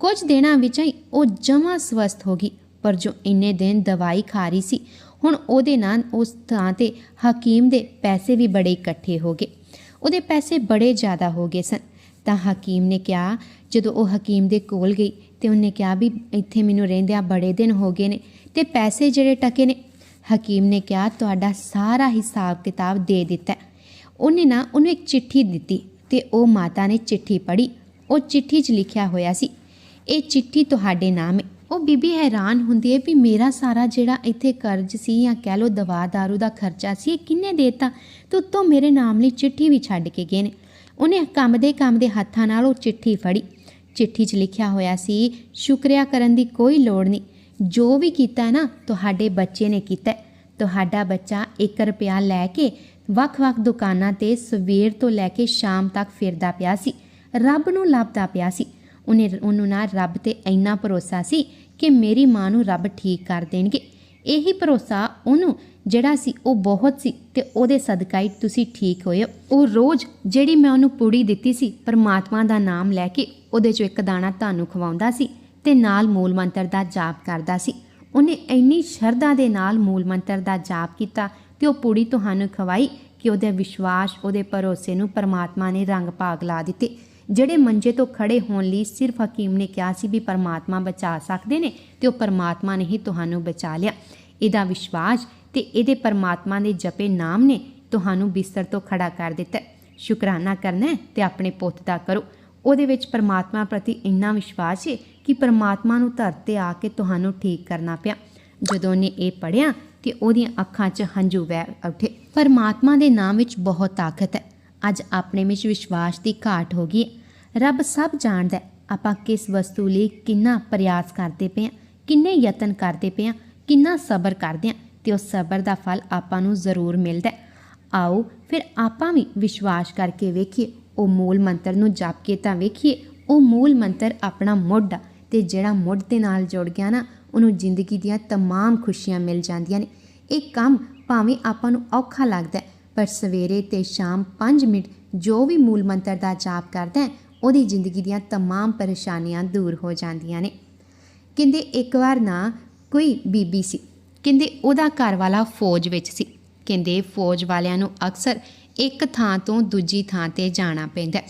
ਕੁਝ ਦਿਨਾਂ ਵਿੱਚ ਹੀ ਉਹ ਜਮਾ ਸਵਸਥ ਹੋ ਗਈ। ਪਰ ਜੋ ਇੰਨੇ ਦਿਨ ਦਵਾਈ ਖਾ ਰਹੀ ਸੀ, ਹੁਣ ਉਹਦੇ ਨਾਲ ਉਸ ਥਾਂ ਤੇ ਹਕੀਮ ਦੇ ਪੈਸੇ ਵੀ ਬੜੇ ਇਕੱਠੇ ਹੋ ਗਏ। ਉਹਦੇ ਪੈਸੇ ਬੜੇ ਜ਼ਿਆਦਾ ਹੋ ਗਏ ਸਨ। ਤਾਂ ਹਕੀਮ ਨੇ ਕਿਹਾ, ਜਦੋਂ ਉਹ ਹਕੀਮ ਦੇ ਕੋਲ ਗਈ ਤੇ ਉਹਨੇ ਕਿਹਾ ਵੀ ਇੱਥੇ ਮੈਨੂੰ ਰਹਿੰਦਿਆਂ ਬੜੇ ਦਿਨ ਹੋ ਗਏ ਨੇ ਤੇ ਪੈਸੇ ਜਿਹੜੇ ਟਕੇ ਨੇ। ਹਕੀਮ ਨੇ ਕਿਹਾ, ਤੁਹਾਡਾ ਸਾਰਾ ਹਿਸਾਬ ਕਿਤਾਬ ਦੇ ਦਿੱਤਾ। ਉਹਨੇ ਨਾ ਉਹਨੂੰ ਇੱਕ ਚਿੱਠੀ ਦਿੱਤੀ ਤੇ ਉਹ ਮਾਤਾ ਨੇ ਚਿੱਠੀ ਪੜ੍ਹੀ। ਉਹ ਚਿੱਠੀ 'ਚ ਲਿਖਿਆ ਹੋਇਆ ਸੀ ਇਹ ਚਿੱਠੀ ਤੁਹਾਡੇ ਨਾਮ ਹੈ। ਉਹ ਬੀਬੀ ਹੈਰਾਨ ਹੁੰਦੀ ਹੈ ਵੀ ਮੇਰਾ ਸਾਰਾ ਜਿਹੜਾ ਇੱਥੇ ਕਰਜ਼ ਸੀ ਜਾਂ ਕਹਿ ਲਓ ਦਵਾ ਦਾਰੂ ਦਾ ਖਰਚਾ ਸੀ, ਇਹ ਕਿੰਨੇ ਦੇਤਾ? ਤੇ ਉੱਤੋਂ ਮੇਰੇ ਨਾਮ ਲਈ ਚਿੱਠੀ ਵੀ ਛੱਡ ਕੇ ਗਏ ਨੇ। ਉਹਨੇ ਕੰਮ ਦੇ ਕੰਮ ਦੇ ਹੱਥਾਂ ਨਾਲ ਉਹ ਚਿੱਠੀ ਫੜੀ। ਚਿੱਠੀ 'ਚ ਲਿਖਿਆ ਹੋਇਆ ਸੀ, ਸ਼ੁਕਰੀਆ ਕਰਨ ਦੀ ਕੋਈ ਲੋੜ ਨਹੀਂ। ਜੋ ਵੀ ਕੀਤਾ ਹੈ ਨਾ, ਤੁਹਾਡੇ ਬੱਚੇ ਨੇ ਕੀਤਾ ਤੁਹਾਡਾ ਬੱਚਾ 1 ਰੁਪਿਆ ਲੈ ਕੇ ਵੱਖ-ਵੱਖ ਦੁਕਾਨਾਂ ਤੇ ਸਵੇਰ ਤੋਂ ਲੈ ਕੇ ਸ਼ਾਮ ਤੱਕ ਫਿਰਦਾ ਪਿਆ ਸੀ। ਰੱਬ ਨੂੰ ਲੱਭਦਾ ਪਿਆ ਸੀ। ਉਹਨੇ ਉਹਨੂੰ ਨਾ ਰੱਬ ਤੇ ਇੰਨਾ ਭਰੋਸਾ ਸੀ ਕਿ ਮੇਰੀ ਮਾਂ ਨੂੰ ਰੱਬ ਠੀਕ ਕਰ ਦੇਣਗੇ। ਇਹੀ ਭਰੋਸਾ ਉਹਨੂੰ ਜਿਹੜਾ ਸੀ ਉਹ ਬਹੁਤ ਸੀ ਤੇ ਉਹਦੇ ਸਦਕਾ ਹੀ ਤੁਸੀਂ ਠੀਕ ਹੋਏ ਹੋ। ਉਹ ਰੋਜ਼ ਜਿਹੜੀ ਮੈਂ ਉਹਨੂੰ ਪੁੜੀ ਦਿੱਤੀ ਸੀ ਪਰਮਾਤਮਾ ਦਾ ਨਾਮ ਲੈ ਕੇ ਉਹਦੇ ਚੋਂ ਇੱਕ ਦਾਣਾ ਤੁਹਾਨੂੰ ਖਵਾਉਂਦਾ ਸੀ ਤੇ ਨਾਲ ਮੂਲ ਮੰਤਰ ਦਾ ਜਾਪ ਕਰਦਾ ਸੀ। ਉਹਨੇ ਇੰਨੀ ਸ਼ਰਧਾ ਦੇ ਨਾਲ ਮੂਲ ਮੰਤਰ ਦਾ ਜਾਪ ਕੀਤਾ ਤੇ ਉਹ ਪੁੜੀ ਤੁਹਾਨੂੰ ਖਵਾਈ ਕਿ ਉਹਦੇ ਵਿਸ਼ਵਾਸ, ਉਹਦੇ ਭਰੋਸੇ ਨੂੰ ਪਰਮਾਤਮਾ ਨੇ ਰੰਗ ਭਾਗ ਲਾ ਦਿੱਤੇ। ਜਿਹੜੇ ਮੰਜੇ ਤੋਂ ਖੜੇ ਹੋਣ ਲਈ ਸਿਰਫ ਹਕੀਮ ਨੇ ਕਿਹਾ ਸੀ ਵੀ ਪਰਮਾਤਮਾ ਬਚਾ ਸਕਦੇ ਨੇ ਤੇ ਉਹ ਪਰਮਾਤਮਾ ਨੇ ਹੀ ਤੁਹਾਨੂੰ ਬਚਾ ਲਿਆ। ਇਹਦਾ ਵਿਸ਼ਵਾਸ ਤੇ ਇਹਦੇ ਪਰਮਾਤਮਾ ਦੇ ਜਪੇ ਨਾਮ ਨੇ ਤੁਹਾਨੂੰ ਬਿਸਤਰ ਤੋਂ ਖੜਾ ਕਰ ਦਿੱਤਾ ਸ਼ੁਕਰਾਨਾ ਕਰਨਾ ਹੈ ਤੇ ਆਪਣੇ ਪੁੱਤ ਦਾ ਕਰੋ। ਉਹਦੇ ਵਿੱਚ ਪਰਮਾਤਮਾ ਪ੍ਰਤੀ ਇੰਨਾ ਵਿਸ਼ਵਾਸ ਹੈ ਕਿ ਪਰਮਾਤਮਾ ਨੂੰ ਧਰਤੇ ਆ ਕੇ ਤੁਹਾਨੂੰ ਠੀਕ ਕਰਨਾ ਪਿਆ। ਜਦੋਂ ਨੇ ਇਹ ਪੜਿਆ ਤੇ ਉਹਦੀਆਂ ਅੱਖਾਂ 'ਚ ਹੰਝੂ ਵਹਿ ਉੱਠੇ। ਪਰਮਾਤਮਾ ਦੇ ਨਾਮ ਵਿੱਚ ਬਹੁਤ ਤਾਕਤ ਹੈ। ਅੱਜ ਆਪਣੇ ਵਿੱਚ ਵਿਸ਼ਵਾਸ ਦੀ ਘਾਟ ਹੋ ਗਈ ਹੈ। ਰੱਬ ਸਭ ਜਾਣਦਾ ਹੈ ਆਪਾਂ ਕਿਸ ਵਸਤੂ ਲਈ ਕਿੰਨਾ ਪ੍ਰਯਾਸ ਕਰਦੇ ਪਏ ਹਾਂ ਕਿੰਨੇ ਯਤਨ ਕਰਦੇ ਪਏ ਹਾਂ ਕਿੰਨਾ ਸਬਰ ਕਰਦੇ ਹਾਂ ਤੇ ਉਸ ਸਬਰ ਦਾ ਫਲ ਆਪਾਂ ਨੂੰ ਜ਼ਰੂਰ ਮਿਲਦਾ ਹੈ ਆਓ ਫਿਰ ਆਪਾਂ ਵੀ ਵਿਸ਼ਵਾਸ ਕਰਕੇ ਵੇਖੀਏ ਉਹ ਮੂਲ ਮੰਤਰ ਨੂੰ ਜਪ ਕੇ ਤਾਂ ਵੇਖੀਏ ਉਹ ਮੂਲ ਮੰਤਰ ਆਪਣਾ ਮੁੱਢ ਆ ਤੇ ਜਿਹੜਾ ਮੁੱਢ ਦੇ ਨਾਲ ਜੁੜ ਗਿਆ ਨਾ ਉਹਨੂੰ ਜ਼ਿੰਦਗੀ ਦੀਆਂ तमाम ਖੁਸ਼ੀਆਂ ਮਿਲ ਜਾਂਦੀਆਂ ਨੇ ਇਹ ਕੰਮ ਭਾਵੇਂ ਆਪਾਂ ਨੂੰ ਔਖਾ ਲੱਗਦਾ ਹੈ, ਪਰ ਸਵੇਰੇ ਤੇ ਸ਼ਾਮ 5 ਮਿੰਟ ਜੋ ਵੀ ਮੂਲ ਮੰਤਰ ਦਾ ਜਾਪ ਕਰਦਾ ਹੈ ਉਹਦੀ ਜ਼ਿੰਦਗੀ ਦੀਆਂ तमाम ਪਰੇਸ਼ਾਨੀਆਂ ਦੂਰ ਹੋ ਜਾਂਦੀਆਂ ਨੇ ਕਹਿੰਦੇ ਇੱਕ ਵਾਰ ਨਾ ਕੋਈ ਬੀਬੀ ਸੀ ਕਹਿੰਦੇ ਉਹਦਾ ਘਰ ਵਾਲਾ ਫੌਜ ਵਿੱਚ ਸੀ ਕਹਿੰਦੇ ਫੌਜ ਵਾਲਿਆਂ ਨੂੰ ਅਕਸਰ ਇੱਕ ਥਾਂ ਤੋਂ ਦੂਜੀ ਥਾਂ ਤੇ ਜਾਣਾ ਪੈਂਦਾ ਹੈ।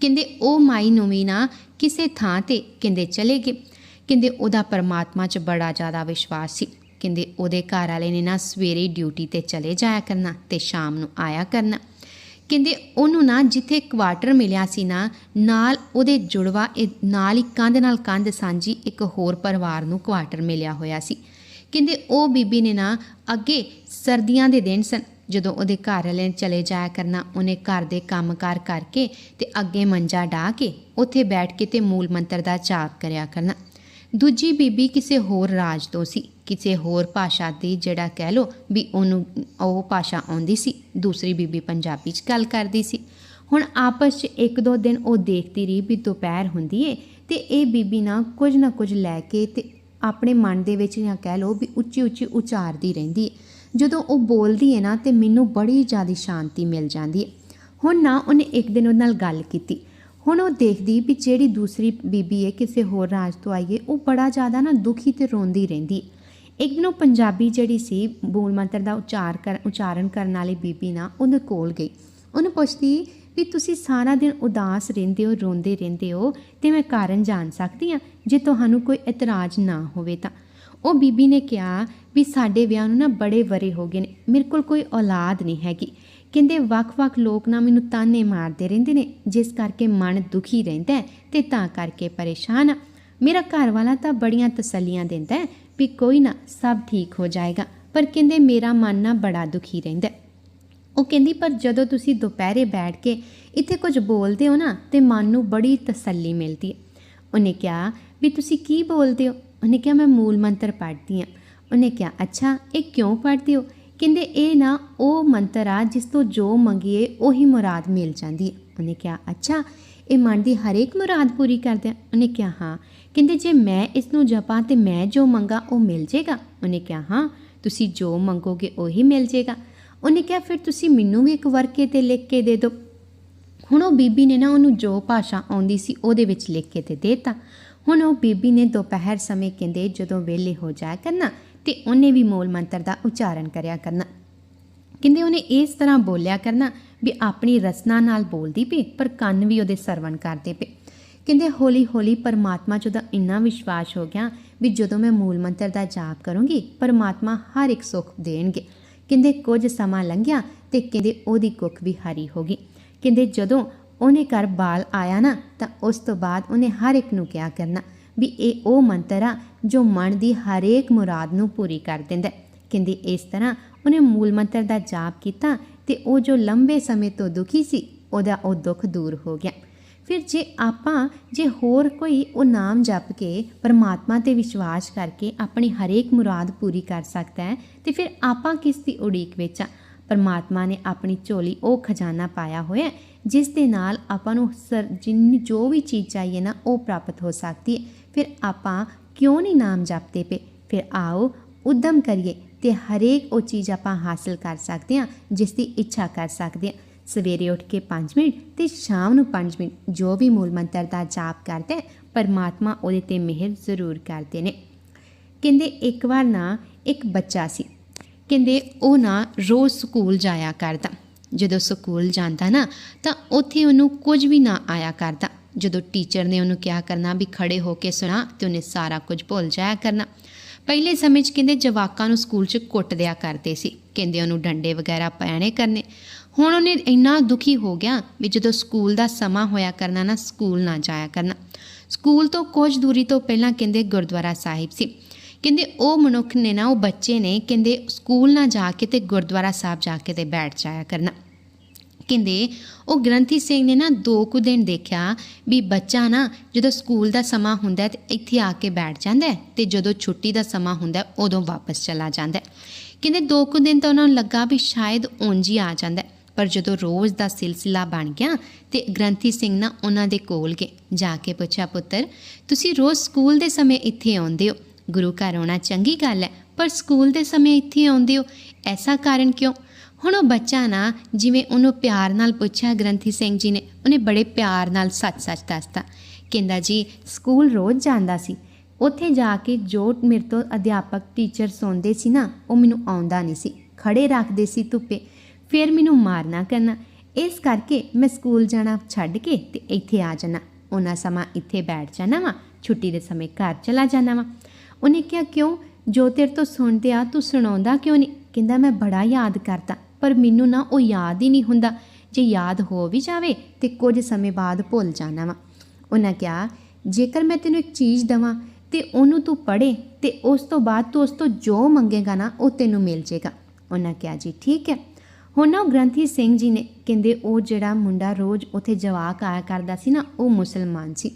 ਕਹਿੰਦੇ ਉਹ ਮਾਈ ਨੂੰ ਵੀ ਨਾ ਕਿਸੇ ਥਾਂ ਤੇ ਕਹਿੰਦੇ ਚਲੇ ਗਏ ਕਹਿੰਦੇ ਉਹਦਾ ਪਰਮਾਤਮਾ 'ਚ ਬੜਾ ਜ਼ਿਆਦਾ ਵਿਸ਼ਵਾਸ ਸੀ ਕਹਿੰਦੇ ਉਹਦੇ ਘਰ ਵਾਲੇ ਨੇ ਨਾ ਸਵੇਰੇ ਡਿਊਟੀ ਤੇ ਚਲੇ ਜਾਇਆ ਕਰਨਾ ਤੇ ਸ਼ਾਮ ਨੂੰ ਆਇਆ ਕਰਨਾ ਕਹਿੰਦੇ ਉਹਨੂੰ ਨਾ ਜਿੱਥੇ ਕੁਆਟਰ ਮਿਲਿਆ ਸੀ ਨਾ, ਨਾਲ ਉਹਦੇ ਜੁੜਵਾ ਨਾਲ ਹੀ ਕੰਧ ਨਾਲ ਕੰਧ ਸਾਂਝੀ ਇੱਕ ਹੋਰ ਪਰਿਵਾਰ ਨੂੰ ਕੁਆਟਰ ਮਿਲਿਆ ਹੋਇਆ ਸੀ। ਕਹਿੰਦੇ ਉਹ ਬੀਬੀ ਨੇ ਨਾ ਅੱਗੇ ਸਰਦੀਆਂ ਦੇ ਦਿਨ ਸਨ, ਜਦੋਂ ਉਹਦੇ ਘਰ ਵਾਲੇ ਚਲੇ ਜਾਇਆ ਕਰਨਾ, ਉਹਨੇ ਘਰ ਦੇ ਕੰਮਕਾਰ ਕਰਕੇ ਤੇ ਅੱਗੇ ਮੰਜਾ ਢਾ ਕੇ ਉੱਥੇ ਬੈਠ ਕੇ ਤੇ ਮੂਲ ਮੰਤਰ ਦਾ ਜਾਪ ਕਰਿਆ ਕਰਨਾ। ਦੂਜੀ ਬੀਬੀ ਕਿਸੇ ਹੋਰ ਰਾਜ ਤੋਂ ਸੀ। ਕਿਸੇ ਹੋਰ ਭਾਸ਼ਾ ਦੀ ਜਿਹੜਾ ਕਹਿ ਲੋ ਵੀ ਉਹਨੂੰ, ਉਹ ਭਾਸ਼ਾ ਆਉਂਦੀ ਸੀ, ਦੂਸਰੀ ਬੀਬੀ ਪੰਜਾਬੀ 'ਚ ਗੱਲ ਕਰਦੀ ਸੀ। ਹੁਣ ਆਪਸ 'ਚ ਇੱਕ ਦੋ ਦਿਨ ਉਹ ਦੇਖਦੀ ਰਹੀ ਵੀ ਦੁਪਹਿਰ ਹੁੰਦੀ ਏ ਤੇ ਇਹ ਬੀਬੀ ਨਾ ਕੁਝ ਨਾ ਕੁਝ ਲੈ ਕੇ ਤੇ ਆਪਣੇ ਮਨ ਦੇ ਵਿੱਚ ਜਾਂ ਕਹਿ ਲੋ ਵੀ ਉੱਚੀ ਉੱਚੀ ਉਚਾਰਦੀ ਰਹਿੰਦੀ ਏ। ਜਦੋਂ ਉਹ ਬੋਲਦੀ ਏ ਨਾ ਤੇ ਮੈਨੂੰ ਬੜੀ ਜ਼ਿਆਦਾ ਸ਼ਾਂਤੀ ਮਿਲ ਜਾਂਦੀ ਏ। ਹੁਣ ਨਾ ਉਹਨੇ ਇੱਕ ਦਿਨ ਉਹਦੇ ਨਾਲ ਗੱਲ ਕੀਤੀ। ਹੁਣ ਉਹ ਦੇਖਦੀ ਵੀ ਜਿਹੜੀ ਦੂਸਰੀ ਬੀਬੀ ਹੈ ਕਿਸੇ ਹੋਰ ਰਾਜ ਤੋਂ ਆਈ ਹੈ ਉਹ ਬੜਾ ਜ਼ਿਆਦਾ ਨਾ ਦੁਖੀ ਤੇ ਰੋਂਦੀ ਰਹਿੰਦੀ ਹੈ ਇੱਕ ਦਿਨ ਉਹ ਪੰਜਾਬੀ ਜਿਹੜੀ ਸੀ, ਬੋਲ ਮੰਤਰ ਦਾ ਉਚਾਰ ਕਰ, ਉਚਾਰਨ ਕਰਨ ਵਾਲੀ ਬੀਬੀ ਨਾ, ਉਹਦੇ ਕੋਲ ਗਈ। ਉਹਨੂੰ ਪੁੱਛਦੀ ਵੀ ਤੁਸੀਂ ਸਾਰਾ ਦਿਨ ਉਦਾਸ ਰਹਿੰਦੇ ਹੋ, ਰੋਂਦੇ ਰਹਿੰਦੇ ਹੋ, ਤੇ ਮੈਂ ਕਾਰਨ ਜਾਣ ਸਕਦੀ ਹਾਂ? ਜੇ ਤੁਹਾਨੂੰ ਕੋਈ ਇਤਰਾਜ਼ ਨਾ ਹੋਵੇ ਤਾਂ। ਉਹ ਬੀਬੀ ਨੇ ਕਿਹਾ ਵੀ ਸਾਡੇ ਵਿਆਹ ਨੂੰ ਨਾ ਬੜੇ ਵਰੇ ਹੋ ਗਏ ਨੇ, ਮੇਰੇ ਕੋਲ ਕੋਈ ਔਲਾਦ ਨਹੀਂ ਹੈਗੀ। ਕਹਿੰਦੇ ਵੱਖ-ਵੱਖ ਲੋਕ ਨਾ ਮੈਨੂੰ ਤਾਨੇ ਮਾਰਦੇ ਰਹਿੰਦੇ ਨੇ, ਜਿਸ ਕਰਕੇ ਮਨ ਦੁਖੀ ਰਹਿੰਦਾ ਹੈ ਤੇ ਤਾਂ ਕਰਕੇ ਪਰੇਸ਼ਾਨ ਆ ਮੇਰਾ ਘਰ ਵਾਲਾ ਤਾਂ ਬੜੀਆਂ ਤਸੱਲੀਆਂ ਦਿੰਦਾ ਹੈ ਵੀ ਕੋਈ ਨਾ ਸਭ ਠੀਕ ਹੋ ਜਾਏਗਾ, ਪਰ ਕਹਿੰਦੇ ਮੇਰਾ ਮਨ ਨਾ ਬੜਾ ਦੁਖੀ ਰਹਿੰਦਾ ਉਹ ਕਹਿੰਦੀ, ਪਰ ਜਦੋਂ ਤੁਸੀਂ ਦੁਪਹਿਰੇ ਬੈਠ ਕੇ ਇੱਥੇ ਕੁਝ ਬੋਲਦੇ ਹੋ ਨਾ, ਤੇ ਮਨ ਨੂੰ ਬੜੀ ਤਸੱਲੀ ਮਿਲਦੀ ਹੈ। ਉਹਨੇ ਕਿਹਾ, ਵੀ ਤੁਸੀਂ ਕੀ ਬੋਲਦੇ ਹੋ? ਉਹਨੇ ਕਿਹਾ, ਮੈਂ ਮੂਲ ਮੰਤਰ ਪੜ੍ਹਦੀ ਹਾਂ। ਉਹਨੇ ਕਿਹਾ, ਅੱਛਾ, ਇਹ ਕਿਉਂ ਪੜ੍ਹਦੇ ਹੋ? ਕਹਿੰਦੇ, ਇਹ ਨਾ ਉਹ ਮੰਤਰ ਆ, ਜਿਸ ਤੋਂ ਜੋ ਮੰਗੀਏ, ਉਹੀ ਮੁਰਾਦ ਮਿਲ ਜਾਂਦੀ ਹੈ। ਉਹਨੇ ਕਿਹਾ, ਅੱਛਾ, ਇਹ ਮਨ ਦੀ ਹਰੇਕ ਮੁਰਾਦ ਪੂਰੀ ਕਰਦਾ ਉਹਨੇ ਕਿਹਾ, ਹਾਂ। ਕਹਿੰਦੇ, ਜੇ ਮੈਂ ਇਸ ਨੂੰ ਜਪਾਂ ਤੇ ਮੈਂ ਜੋ ਮੰਗਾ ਉਹ ਮਿਲ ਜੇਗਾ? ਉਹਨੇ ਕਿਹਾ, ਹਾਂ, ਤੁਸੀਂ ਜੋ ਮੰਗੋਗੇ ਉਹੀ ਮਿਲ ਜੇਗਾ। ਉਹਨੇ ਕਿਹਾ, ਫਿਰ ਤੁਸੀਂ ਮੈਨੂੰ ਵੀ ਇੱਕ ਵਰਕੇ ਤੇ ਲਿਖ ਕੇ ਦੇ ਦਿਓ। ਹੁਣ ਉਹ ਬੀਬੀ ਨੇ ਨਾ ਉਹਨੂੰ ਜੋ ਭਾਸ਼ਾ ਆਉਂਦੀ ਸੀ ਉਹਦੇ ਵਿੱਚ ਲਿਖ ਕੇ ਤੇ ਦੇਤਾ। ਹੁਣ ਉਹ ਬੀਬੀ ਨੇ ਦੁਪਹਿਰ ਸਮੇਂ ਕਹਿੰਦੇ, ਜਦੋਂ ਵਿਹਲੇ ਹੋ ਜਾਇਆ ਕਰਨਾ ਤੇ ਉਹਨੇ ਵੀ ਮੂਲ ਮੰਤਰ ਦਾ ਉਚਾਰਨ ਕਰਿਆ ਕਰਨਾ। ਕਹਿੰਦੇ, ਉਹਨੇ ਇਸ ਤਰ੍ਹਾਂ ਬੋਲਿਆ ਕਰਨਾ ਵੀ ਆਪਣੀ ਰਸਨਾ ਨਾਲ ਬੋਲਦੀ ਪਈ, ਪਰ ਕੰਨ ਵੀ ਉਹਦੇ ਸਰਵਣ ਕਰਦੇ ਪਏ। ਕਹਿੰਦੇ, ਹੌਲੀ ਹੌਲੀ ਪਰਮਾਤਮਾ 'ਚ ਉਹਦਾ ਇੰਨਾ ਵਿਸ਼ਵਾਸ ਹੋ ਗਿਆ ਵੀ ਜਦੋਂ ਮੈਂ ਮੂਲ ਮੰਤਰ ਦਾ ਜਾਪ ਕਰੂੰਗੀ, ਪਰਮਾਤਮਾ ਹਰ ਇੱਕ ਸੁੱਖ ਦੇਣਗੇ। ਕਹਿੰਦੇ, ਕੁਝ ਸਮਾਂ ਲੰਘਿਆ ਤੇ ਕਹਿੰਦੇ, ਉਹਦੀ ਕੁੱਖ ਵੀ ਹਰੀ ਹੋ ਗਈ। ਕਹਿੰਦੇ, ਜਦੋਂ ਉਹਨੇ ਘਰ ਬਾਲ ਆਇਆ ਨਾ, ਤਾਂ ਉਸ ਤੋਂ ਬਾਅਦ ਉਹਨੇ ਹਰ ਇੱਕ ਨੂੰ ਕਿਹਾ ਕਰਨਾ ਵੀ ਇਹ ਉਹ ਮੰਤਰ ਆ ਜੋ ਮਨ ਦੀ ਹਰੇਕ ਮੁਰਾਦ ਨੂੰ ਪੂਰੀ ਕਰ ਦਿੰਦਾ ਕਹਿੰਦੇ, ਇਸ ਤਰ੍ਹਾਂ ਉਹਨੇ ਮੂਲ ਮੰਤਰ ਦਾ ਜਾਪ ਕੀਤਾ ਤੇ ਉਹ ਜੋ ਲੰਬੇ ਸਮੇਂ ਤੋਂ ਦੁਖੀ ਸੀ, ਉਹਦਾ ਉਹ ਦੁੱਖ ਦੂਰ ਹੋ ਗਿਆ। ਫਿਰ ਜੇ ਆਪਾਂ, ਜੇ ਹੋਰ ਕੋਈ ਉਹ ਨਾਮ ਜਪ ਕੇ ਪਰਮਾਤਮਾ ਤੇ ਵਿਸ਼ਵਾਸ ਕਰਕੇ ਆਪਣੀ ਹਰੇਕ ਮੁਰਾਦ ਪੂਰੀ ਕਰ ਸਕਦਾ ਹੈ, ਤੇ ਫਿਰ ਆਪਾਂ ਕਿਸ ਦੀ ਉਡੀਕ ਵਿੱਚ ਆ? ਪਰਮਾਤਮਾ ਨੇ ਆਪਣੀ ਝੋਲੀ ਉਹ ਖਜ਼ਾਨਾ ਪਾਇਆ ਹੋਇਆ ਜਿਸ ਦੇ ਨਾਲ ਆਪਾਂ ਨੂੰ ਸਰ, ਜਿੰਨੀ ਜੋ ਵੀ ਚੀਜ਼ ਚਾਹੀਏ ਨਾ, ਉਹ ਪ੍ਰਾਪਤ ਹੋ ਸਕਦੀ ਹੈ। ਫਿਰ ਆਪਾਂ ਕਿਉਂ ਨਹੀਂ ਨਾਮ ਜਪਦੇ ਪਏ? ਫਿਰ ਆਓ, ਉਦਮ ਕਰੀਏ ਤੇ ਹਰੇਕ ਉਹ ਚੀਜ਼ ਆਪਾਂ ਹਾਸਲ ਕਰ ਸਕਦੇ ਹਾਂ, ਜਿਸ ਦੀ ਇੱਛਾ ਕਰ ਸਕਦੇ ਹਾਂ। ਸਵੇਰੇ ਉੱਠ ਕੇ 5 ਮਿੰਟ ਤੇ ਸ਼ਾਮ ਨੂੰ 5 ਮਿੰਟ ਜੋ ਵੀ ਮੂਲ ਮੰਤਰ ਦਾ ਜਾਪ ਕਰਦੇ, ਪਰਮਾਤਮਾ ਉਹਦੇ ਤੇ ਮਿਹਰ ਜ਼ਰੂਰ ਕਰਦੇ ਨੇ। ਕਹਿੰਦੇ ਇੱਕ ਵਾਰ ਨਾ ਇੱਕ ਬੱਚਾ ਸੀ। ਕਹਿੰਦੇ ਉਹ ਨਾ ਰੋਜ਼ ਸਕੂਲ ਜਾਇਆ ਕਰਦਾ। ਜਦੋਂ ਸਕੂਲ ਜਾਂਦਾ ਨਾ, ਤਾਂ ਉੱਥੇ ਉਹਨੂੰ ਕੁਝ ਵੀ ਨਾ ਆਇਆ ਕਰਦਾ। ਜਦੋਂ ਟੀਚਰ ਨੇ ਉਹਨੂੰ ਕਿਹਾ ਕਰਨਾ ਵੀ ਖੜੇ ਹੋ ਕੇ ਸੁਣਾ, ਤੇ ਉਹਨੇ ਸਾਰਾ ਕੁਝ ਭੁੱਲ ਜਾਇਆ ਕਰਨਾ। ਪਹਿਲੇ ਸਮੇਂ 'ਚ ਕਹਿੰਦੇ ਜਵਾਕਾਂ ਨੂੰ ਸਕੂਲ 'ਚ ਕੁੱਟ ਦਿਆ ਕਰਦੇ ਸੀ। ਕਹਿੰਦੇ ਉਹਨੂੰ ਡੰਡੇ ਵਗੈਰਾ ਪੈਣੇ ਕਰਨੇ। ਹੁਣ ਉਹਨੇ ਇੰਨਾ ਦੁਖੀ ਹੋ ਗਿਆ ਵੀ ਜਦੋਂ ਸਕੂਲ ਦਾ ਸਮਾਂ ਹੋਇਆ ਕਰਨਾ ਨਾ, ਸਕੂਲ ਨਾ ਜਾਇਆ ਕਰਨਾ। ਸਕੂਲ ਤੋਂ ਕੁਝ ਦੂਰੀ ਤੋਂ ਪਹਿਲਾਂ ਕਹਿੰਦੇ ਗੁਰਦੁਆਰਾ ਸਾਹਿਬ ਸੀ। ਕਹਿੰਦੇ ਉਹ ਮਨੁੱਖ ਨੇ ਨਾ, ਉਹ ਬੱਚੇ ਨੇ, ਕਹਿੰਦੇ ਸਕੂਲ ਨਾ ਜਾ ਕੇ ਤੇ ਗੁਰਦੁਆਰਾ ਸਾਹਿਬ ਜਾ ਕੇ ਤੇ ਬੈਠ ਜਾਇਆ ਕਰਨਾ। ਕਹਿੰਦੇ ਉਹ ਗ੍ਰੰਥੀ ਸਿੰਘ ਨੇ ਨਾ ਦੋ ਕੁ ਦਿਨ ਦੇਖਿਆ ਵੀ ਬੱਚਾ ਨਾ ਜਦੋਂ ਸਕੂਲ ਦਾ ਸਮਾਂ ਹੁੰਦਾ ਹੈ ਤੇ ਇੱਥੇ ਆ ਕੇ ਬੈਠ ਜਾਂਦਾ ਹੈ ਤੇ ਜਦੋਂ ਛੁੱਟੀ ਦਾ ਸਮਾਂ ਹੁੰਦਾ ਉਦੋਂ ਵਾਪਸ ਚਲਾ ਜਾਂਦਾ ਕਹਿੰਦੇ ਦੋ ਕੁ ਦਿਨ ਤਾਂ ਉਹਨਾਂ ਨੂੰ ਲੱਗਾ ਵੀ ਸ਼ਾਇਦ ਉਂਝ ਹੀ ਆ ਜਾਂਦਾ ਪਰ ਜਦੋਂ ਰੋਜ਼ ਦਾ ਸਿਲਸਿਲਾ ਬਣ ਗਿਆ ਤੇ ਗ੍ਰੰਥੀ ਸਿੰਘ ਨਾ ਉਹਨਾਂ ਦੇ ਕੋਲ ਗਏ, ਜਾ ਕੇ ਪੁੱਛਿਆ, ਪੁੱਤਰ, ਤੁਸੀਂ ਰੋਜ਼ ਸਕੂਲ ਦੇ ਸਮੇਂ ਇੱਥੇ ਆਉਂਦੇ ਹੋ? ਗੁਰੂ ਘਰ ਆਉਣਾ ਚੰਗੀ ਗੱਲ ਹੈ, ਪਰ ਸਕੂਲ ਦੇ ਸਮੇਂ ਇੱਥੇ ਆਉਂਦੇ ਹੋ? ਐਸਾ ਕਾਰਨ ਕਿਉਂ? ਹੁਣ ਉਹ ਬੱਚਾ ਨਾ ਜਿਵੇਂ ਉਹਨੂੰ ਪਿਆਰ ਨਾਲ ਪੁੱਛਿਆ, ਗ੍ਰੰਥੀ ਸਿੰਘ ਜੀ ਨੇ, ਉਹਨੇ ਬੜੇ ਪਿਆਰ ਨਾਲ ਸੱਚ-ਸੱਚ ਦੱਸਤਾ। ਕਹਿੰਦਾ, ਜੀ, ਸਕੂਲ ਰੋਜ਼ ਜਾਂਦਾ ਸੀ। ਉੱਥੇ ਜਾ ਕੇ ਜੋ ਮੇਰੇ ਤੋਂ ਅਧਿਆਪਕ, ਟੀਚਰ ਸੁਣਦੇ ਸੀ ਨਾ, ਉਹ ਮੈਨੂੰ ਆਉਂਦਾ ਨਹੀਂ ਸੀ। ਖੜੇ ਰੱਖਦੇ ਸੀ ਧੁੱਪੇ। ਫਿਰ ਮੈਨੂੰ ਮਾਰਨਾ ਕਰਨਾ ਇਸ ਕਰਕੇ ਮੈਂ ਸਕੂਲ ਜਾਣਾ ਛੱਡ ਕੇ ਤੇ ਇੱਥੇ ਆ ਜਾਣਾ। ਉਹਨਾਂ ਸਮਾਂ ਇੱਥੇ ਬੈਠ ਜਾਣਾ ਵਾ, ਛੁੱਟੀ ਦੇ ਸਮੇਂ ਘਰ ਚਲਾ ਜਾਣਾ ਵਾ। ਉਹਨੇ ਕਿਹਾ, ਕਿਉਂ? ਜੋ ਤੇਰੇ ਤੋਂ ਸੁਣਦੇ ਆ, ਤੂੰ ਸੁਣਾਉਂਦਾ ਕਿਉਂ ਨਹੀਂ? ਕਹਿੰਦਾ, ਮੈਂ ਬੜਾ ਯਾਦ ਕਰਦਾ, ਪਰ ਮੈਨੂੰ ਨਾ ਉਹ ਯਾਦ ਹੀ ਨਹੀਂ ਹੁੰਦਾ। ਜੇ ਯਾਦ ਹੋ ਵੀ ਜਾਵੇ ਤੇ ਕੁਝ ਸਮੇਂ ਬਾਅਦ ਭੁੱਲ ਜਾਣਾ ਵਾ। ਉਹਨਾਂ ਕਿਹਾ, ਜੇਕਰ ਮੈਂ ਤੈਨੂੰ ਇੱਕ ਚੀਜ਼ ਦਵਾਂ ਤੇ ਉਹਨੂੰ ਤੂੰ ਪੜ੍ਹੇ ਤੇ ਉਸ ਤੋਂ ਬਾਅਦ ਤੂੰ ਉਸ ਤੋਂ ਜੋ ਮੰਗੇਗਾ ਨਾ, ਉਹ ਤੈਨੂੰ ਮਿਲ ਜੇਗਾ। ਉਹਨਾਂ ਕਿਹਾ, ਜੀ, ਠੀਕ ਹੈ। ਹੁਣ ਨਾ ਗ੍ਰੰਥੀ ਸਿੰਘ ਜੀ ਨੇ ਕਹਿੰਦੇ ਉਹ ਜਿਹੜਾ ਮੁੰਡਾ ਰੋਜ਼ ਉੱਥੇ ਜਵਾਕ ਆਇਆ ਕਰਦਾ ਸੀ ਨਾ, ਉਹ ਮੁਸਲਮਾਨ ਸੀ।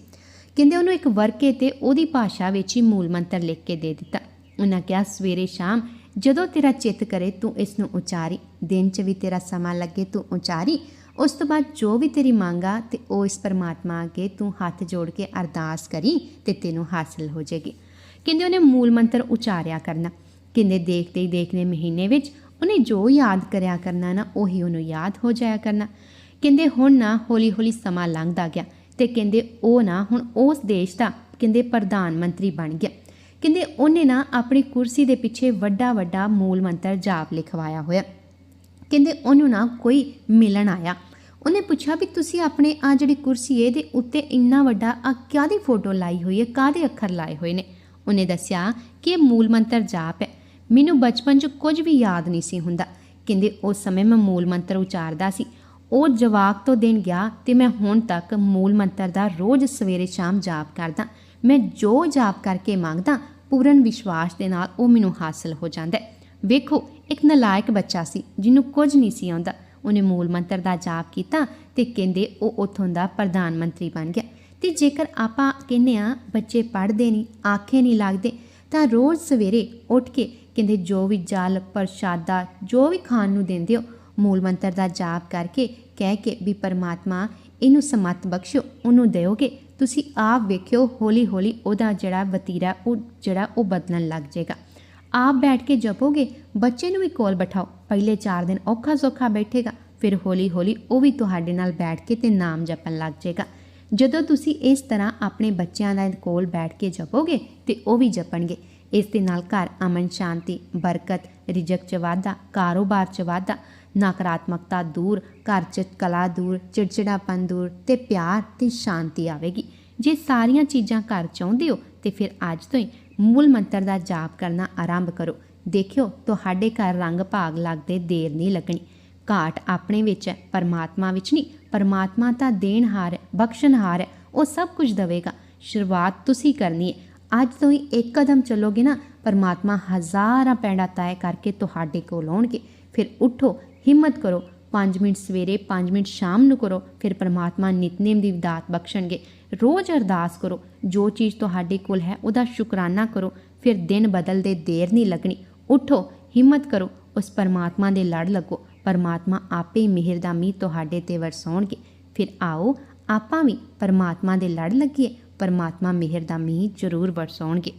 ਕਹਿੰਦੇ ਉਹਨੂੰ ਇੱਕ ਵਰਕੇ ਤੇ ਉਹਦੀ ਭਾਸ਼ਾ ਵਿੱਚ ਹੀ ਮੂਲ ਮੰਤਰ ਲਿਖ ਕੇ ਦੇ ਦਿੱਤਾ। ਉਹਨਾਂ ਕਿਹਾ, ਸਵੇਰੇ ਸ਼ਾਮ ਜਦੋਂ ਤੇਰਾ ਚਿੱਤ ਕਰੇ ਤੂੰ ਇਸ ਨੂੰ ਉਚਾਰੀ। ਦਿਨ 'ਚ ਵੀ ਤੇਰਾ ਸਮਾਂ ਲੱਗੇ ਤੂੰ ਉਚਾਰੀ। ਉਸ ਤੋਂ ਬਾਅਦ ਜੋ ਵੀ ਤੇਰੀ ਮੰਗਾ ਤੇ ਉਹ ਇਸ ਪਰਮਾਤਮਾ ਅੱਗੇ ਤੂੰ ਹੱਥ ਜੋੜ ਕੇ ਅਰਦਾਸ ਕਰੀ ਤੇ ਤੈਨੂੰ ਹਾਸਲ ਹੋ ਜਾਏਗੀ। ਕਹਿੰਦੇ ਉਹਨੇ ਮੂਲ ਮੰਤਰ ਉਚਾਰਿਆ ਕਰਨਾ। ਕਹਿੰਦੇ ਦੇਖਦੇ ਹੀ ਦੇਖਦੇ ਮਹੀਨੇ ਵਿੱਚ ਉਹਨੇ ਜੋ ਯਾਦ ਕਰਿਆ ਕਰਨਾ ਨਾ, ਉਹੀ ਉਹਨੂੰ ਯਾਦ ਹੋ ਜਾਇਆ ਕਰਨਾ। ਕਹਿੰਦੇ ਹੁਣ ਨਾ ਹੌਲੀ ਹੌਲੀ ਸਮਾਂ ਲੰਘਦਾ ਗਿਆ ਤੇ ਕਹਿੰਦੇ ਉਹ ਨਾ ਹੁਣ ਉਸ ਦੇਸ਼ ਦਾ ਕਹਿੰਦੇ ਪ੍ਰਧਾਨ ਮੰਤਰੀ ਬਣ ਗਿਆ। ਕਹਿੰਦੇ ਉਹਨੇ ਨਾ ਆਪਣੀ ਕੁਰਸੀ ਦੇ ਪਿੱਛੇ ਵੱਡਾ ਵੱਡਾ ਮੂਲ ਮੰਤਰ ਜਾਪ ਲਿਖਵਾਇਆ ਹੋਇਆ। ਕਹਿੰਦੇ ਉਹਨੂੰ ਨਾ ਕੋਈ ਮਿਲਣ ਆਇਆ। ਉਹਨੇ ਪੁੱਛਿਆ ਵੀ ਤੁਸੀਂ ਆਪਣੇ ਆ ਜਿਹੜੀ ਕੁਰਸੀ ਹੈ ਦੇ ਉੱਤੇ ਇੰਨਾ ਵੱਡਾ ਆ ਕਾਹਦੀ ਫੋਟੋ ਲਾਈ ਹੋਈ ਹੈ, ਕਾਹਦੇ ਅੱਖਰ ਲਾਏ ਹੋਏ ਨੇ? ਉਹਨੇ ਦੱਸਿਆ ਕਿ ਇਹ ਮੂਲ ਮੰਤਰ ਜਾਪ ਹੈ। ਮੈਨੂੰ ਬਚਪਨ 'ਚ ਕੁਝ ਵੀ ਯਾਦ ਨਹੀਂ ਸੀ ਹੁੰਦਾ। ਕਹਿੰਦੇ ਉਸ ਸਮੇਂ ਮੈਂ ਮੂਲ ਮੰਤਰ ਉਚਾਰਦਾ ਸੀ। ਉਹ ਜਵਾਕ ਤੋਂ ਦਿਨ ਗਿਆ ਤੇ ਮੈਂ ਹੁਣ ਤੱਕ ਮੂਲ ਮੰਤਰ ਦਾ ਰੋਜ਼ ਸਵੇਰੇ ਸ਼ਾਮ ਜਾਪ ਕਰਦਾ। ਮੈਂ ਜੋ ਜਾਪ ਕਰਕੇ ਮੰਗਦਾ, ਪੂਰਨ ਵਿਸ਼ਵਾਸ ਦੇ ਨਾਲ ਉਹ ਮੈਨੂੰ ਹਾਸਲ ਹੋ ਜਾਂਦਾ ਹੈ। ਵੇਖੋ, ਇੱਕ ਨਲਾਇਕ ਬੱਚਾ ਸੀ, ਜਿਹਨੂੰ ਕੁਝ ਨਹੀਂ ਸੀ ਆਉਂਦਾ। ਉਹਨੇ ਮੂਲ ਮੰਤਰ ਦਾ ਜਾਪ ਕੀਤਾ ਤੇ ਕਹਿੰਦੇ, ਉਹ ਉਥੋਂ ਦਾ ਪ੍ਰਧਾਨ ਮੰਤਰੀ ਬਣ ਗਿਆ। ਤੇ ਜੇਕਰ ਆਪਾਂ ਕਹਿੰਦੇ ਆ ਬੱਚੇ ਪੜ੍ਹਦੇ ਨਹੀਂ, ਆਖੇ ਨਹੀਂ ਲੱਗਦੇ, ਤਾਂ ਰੋਜ਼ ਸਵੇਰੇ ਉੱਠ ਕੇ ਕਹਿੰਦੇ, ਜੋ ਵੀ ਜਲ ਪ੍ਰਸ਼ਾਦਾ, ਜੋ ਵੀ ਖਾਣ ਨੂੰ ਦਿੰਦੇ ਹੋ, ਮੂਲ ਮੰਤਰ ਦਾ ਜਾਪ ਕਰਕੇ ਕਹਿ ਕੇ ਵੀ ਪਰਮਾਤਮਾ ਇਹਨੂੰ ਸਮਤ ਬਖਸ਼ੋ ਉਹਨੂੰ ਦਿਓਗੇ, ਤੁਸੀਂ ਆਪ ਵੇਖਿਓ ਹੌਲੀ ਹੌਲੀ ਉਹਦਾ ਜਿਹੜਾ ਵਤੀਰਾ, ਉਹ ਜਿਹੜਾ ਉਹ ਬਦਲਣ ਲੱਗ ਜਾਏਗਾ। ਆਪ ਬੈਠ ਕੇ ਜਪੋਗੇ, ਬੱਚੇ ਨੂੰ ਵੀ ਕੋਲ ਬਿਠਾਓ, ਪਹਿਲੇ 4 ਦਿਨ ਔਖਾ ਸੌਖਾ ਬੈਠੇਗਾ, ਫਿਰ ਹੌਲੀ ਹੌਲੀ ਉਹ ਵੀ ਤੁਹਾਡੇ ਨਾਲ ਬੈਠ ਕੇ ਤੇ ਨਾਮ ਜਪਣ ਲੱਗ ਜਾਏਗਾ। ਜਦੋਂ ਤੁਸੀਂ ਇਸ ਤਰ੍ਹਾਂ ਆਪਣੇ ਬੱਚਿਆਂ ਦਾ ਕੋਲ ਬੈਠ ਕੇ ਜਪੋਗੇ ਤੇ ਉਹ ਵੀ ਜਪਣਗੇ। ਇਸ ਦੇ ਨਾਲ ਘਰ ਅਮਨ ਸ਼ਾਂਤੀ, ਬਰਕਤ, ਰਿਜਕ ਚ ਵਾਧਾ, ਕਾਰੋਬਾਰ ਚ ਵਾਧਾ, ਨਕਾਰਾਤਮਕਤਾ ਦੂਰ, ਘਰ ਚ ਕਲਾ ਦੂਰ, ਚਿੜਚਿੜਾਪਨ ਦੂਰ ਤੇ ਪਿਆਰ ਤੇ ਸ਼ਾਂਤੀ ਆਵੇਗੀ। ਜੇ ਸਾਰੀਆਂ ਚੀਜ਼ਾਂ ਘਰ ਚਾਹੁੰਦੇ ਹੋ ਤੇ ਫਿਰ ਅੱਜ ਤੋਂ ਹੀ ਮੂਲ ਮੰਤਰ ਦਾ ਜਾਪ ਕਰਨਾ ਆਰੰਭ ਕਰੋ। ਦੇਖਿਓ, ਤੁਹਾਡੇ ਘਰ ਰੰਗ ਭਾਗ ਲੱਗਦੇ ਦੇਰ ਨਹੀਂ ਲੱਗਣੀ। ਘਾਟ ਆਪਣੇ ਵਿੱਚ ਹੈ, ਪਰਮਾਤਮਾ ਵਿੱਚ ਨਹੀਂ। ਪਰਮਾਤਮਾ ਤਾਂ ਦੇਣਹਾਰ ਹੈ ਬਖਸ਼ਣਹਾਰ ਹੈ, ਉਹ ਸਭ ਕੁਝ ਦੇਵੇਗਾ। ਸ਼ੁਰੂਆਤ ਤੁਸੀਂ ਕਰਨੀ ਹੈ। ਅੱਜ ਤੋਂ ਹੀ ਇੱਕ ਕਦਮ ਚੱਲੋਗੇ ਨਾ, ਪਰਮਾਤਮਾ ਹਜ਼ਾਰਾਂ ਪੈਂਡਾ ਤੈਅ ਕਰਕੇ ਤੁਹਾਡੇ ਕੋਲ ਆਉਣਗੇ। ਫਿਰ ਉਠੋ, ਹਿੰਮਤ ਕਰੋ 5 ਮਿੰਟ ਸਵੇਰੇ 5 ਮਿੰਟ ਸ਼ਾਮ ਨੂੰ ਕਰੋ, ਫਿਰ ਪਰਮਾਤਮਾ ਨਿਤਨੇਮ ਦੀ ਦਾਤ ਬਖਸ਼ਣਗੇ। ਰੋਜ਼ ਅਰਦਾਸ ਕਰੋ, ਜੋ ਚੀਜ਼ ਤੁਹਾਡੇ ਕੋਲ ਹੈ, ਉਹਦਾ ਸ਼ੁਕਰਾਨਾ ਕਰੋ, ਫਿਰ ਦਿਨ ਬਦਲਦੇ ਦੇਰ ਨਹੀਂ ਲੱਗਣੀ। ਉਠੋ, ਹਿੰਮਤ ਕਰੋ, ਉਸ ਪਰਮਾਤਮਾ ਦੇ ਲੜ ਲੱਗੋ। ਪਰਮਾਤਮਾ ਆਪੇ ਮਿਹਰ ਦਾ ਮੀਂਹ ਤੁਹਾਡੇ ਤੇ ਵਰਸਾਉਣਗੇ। ਫਿਰ ਆਓ, ਆਪਾਂ ਵੀ ਪਰਮਾਤਮਾ ਦੇ ਲੜ ਲੱਗੀਏ। ਪਰਮਾਤਮਾ ਮਿਹਰ ਦਾ ਮੀਂਹ ਜ਼ਰੂਰ ਵਰਸਾਉਣਗੇ।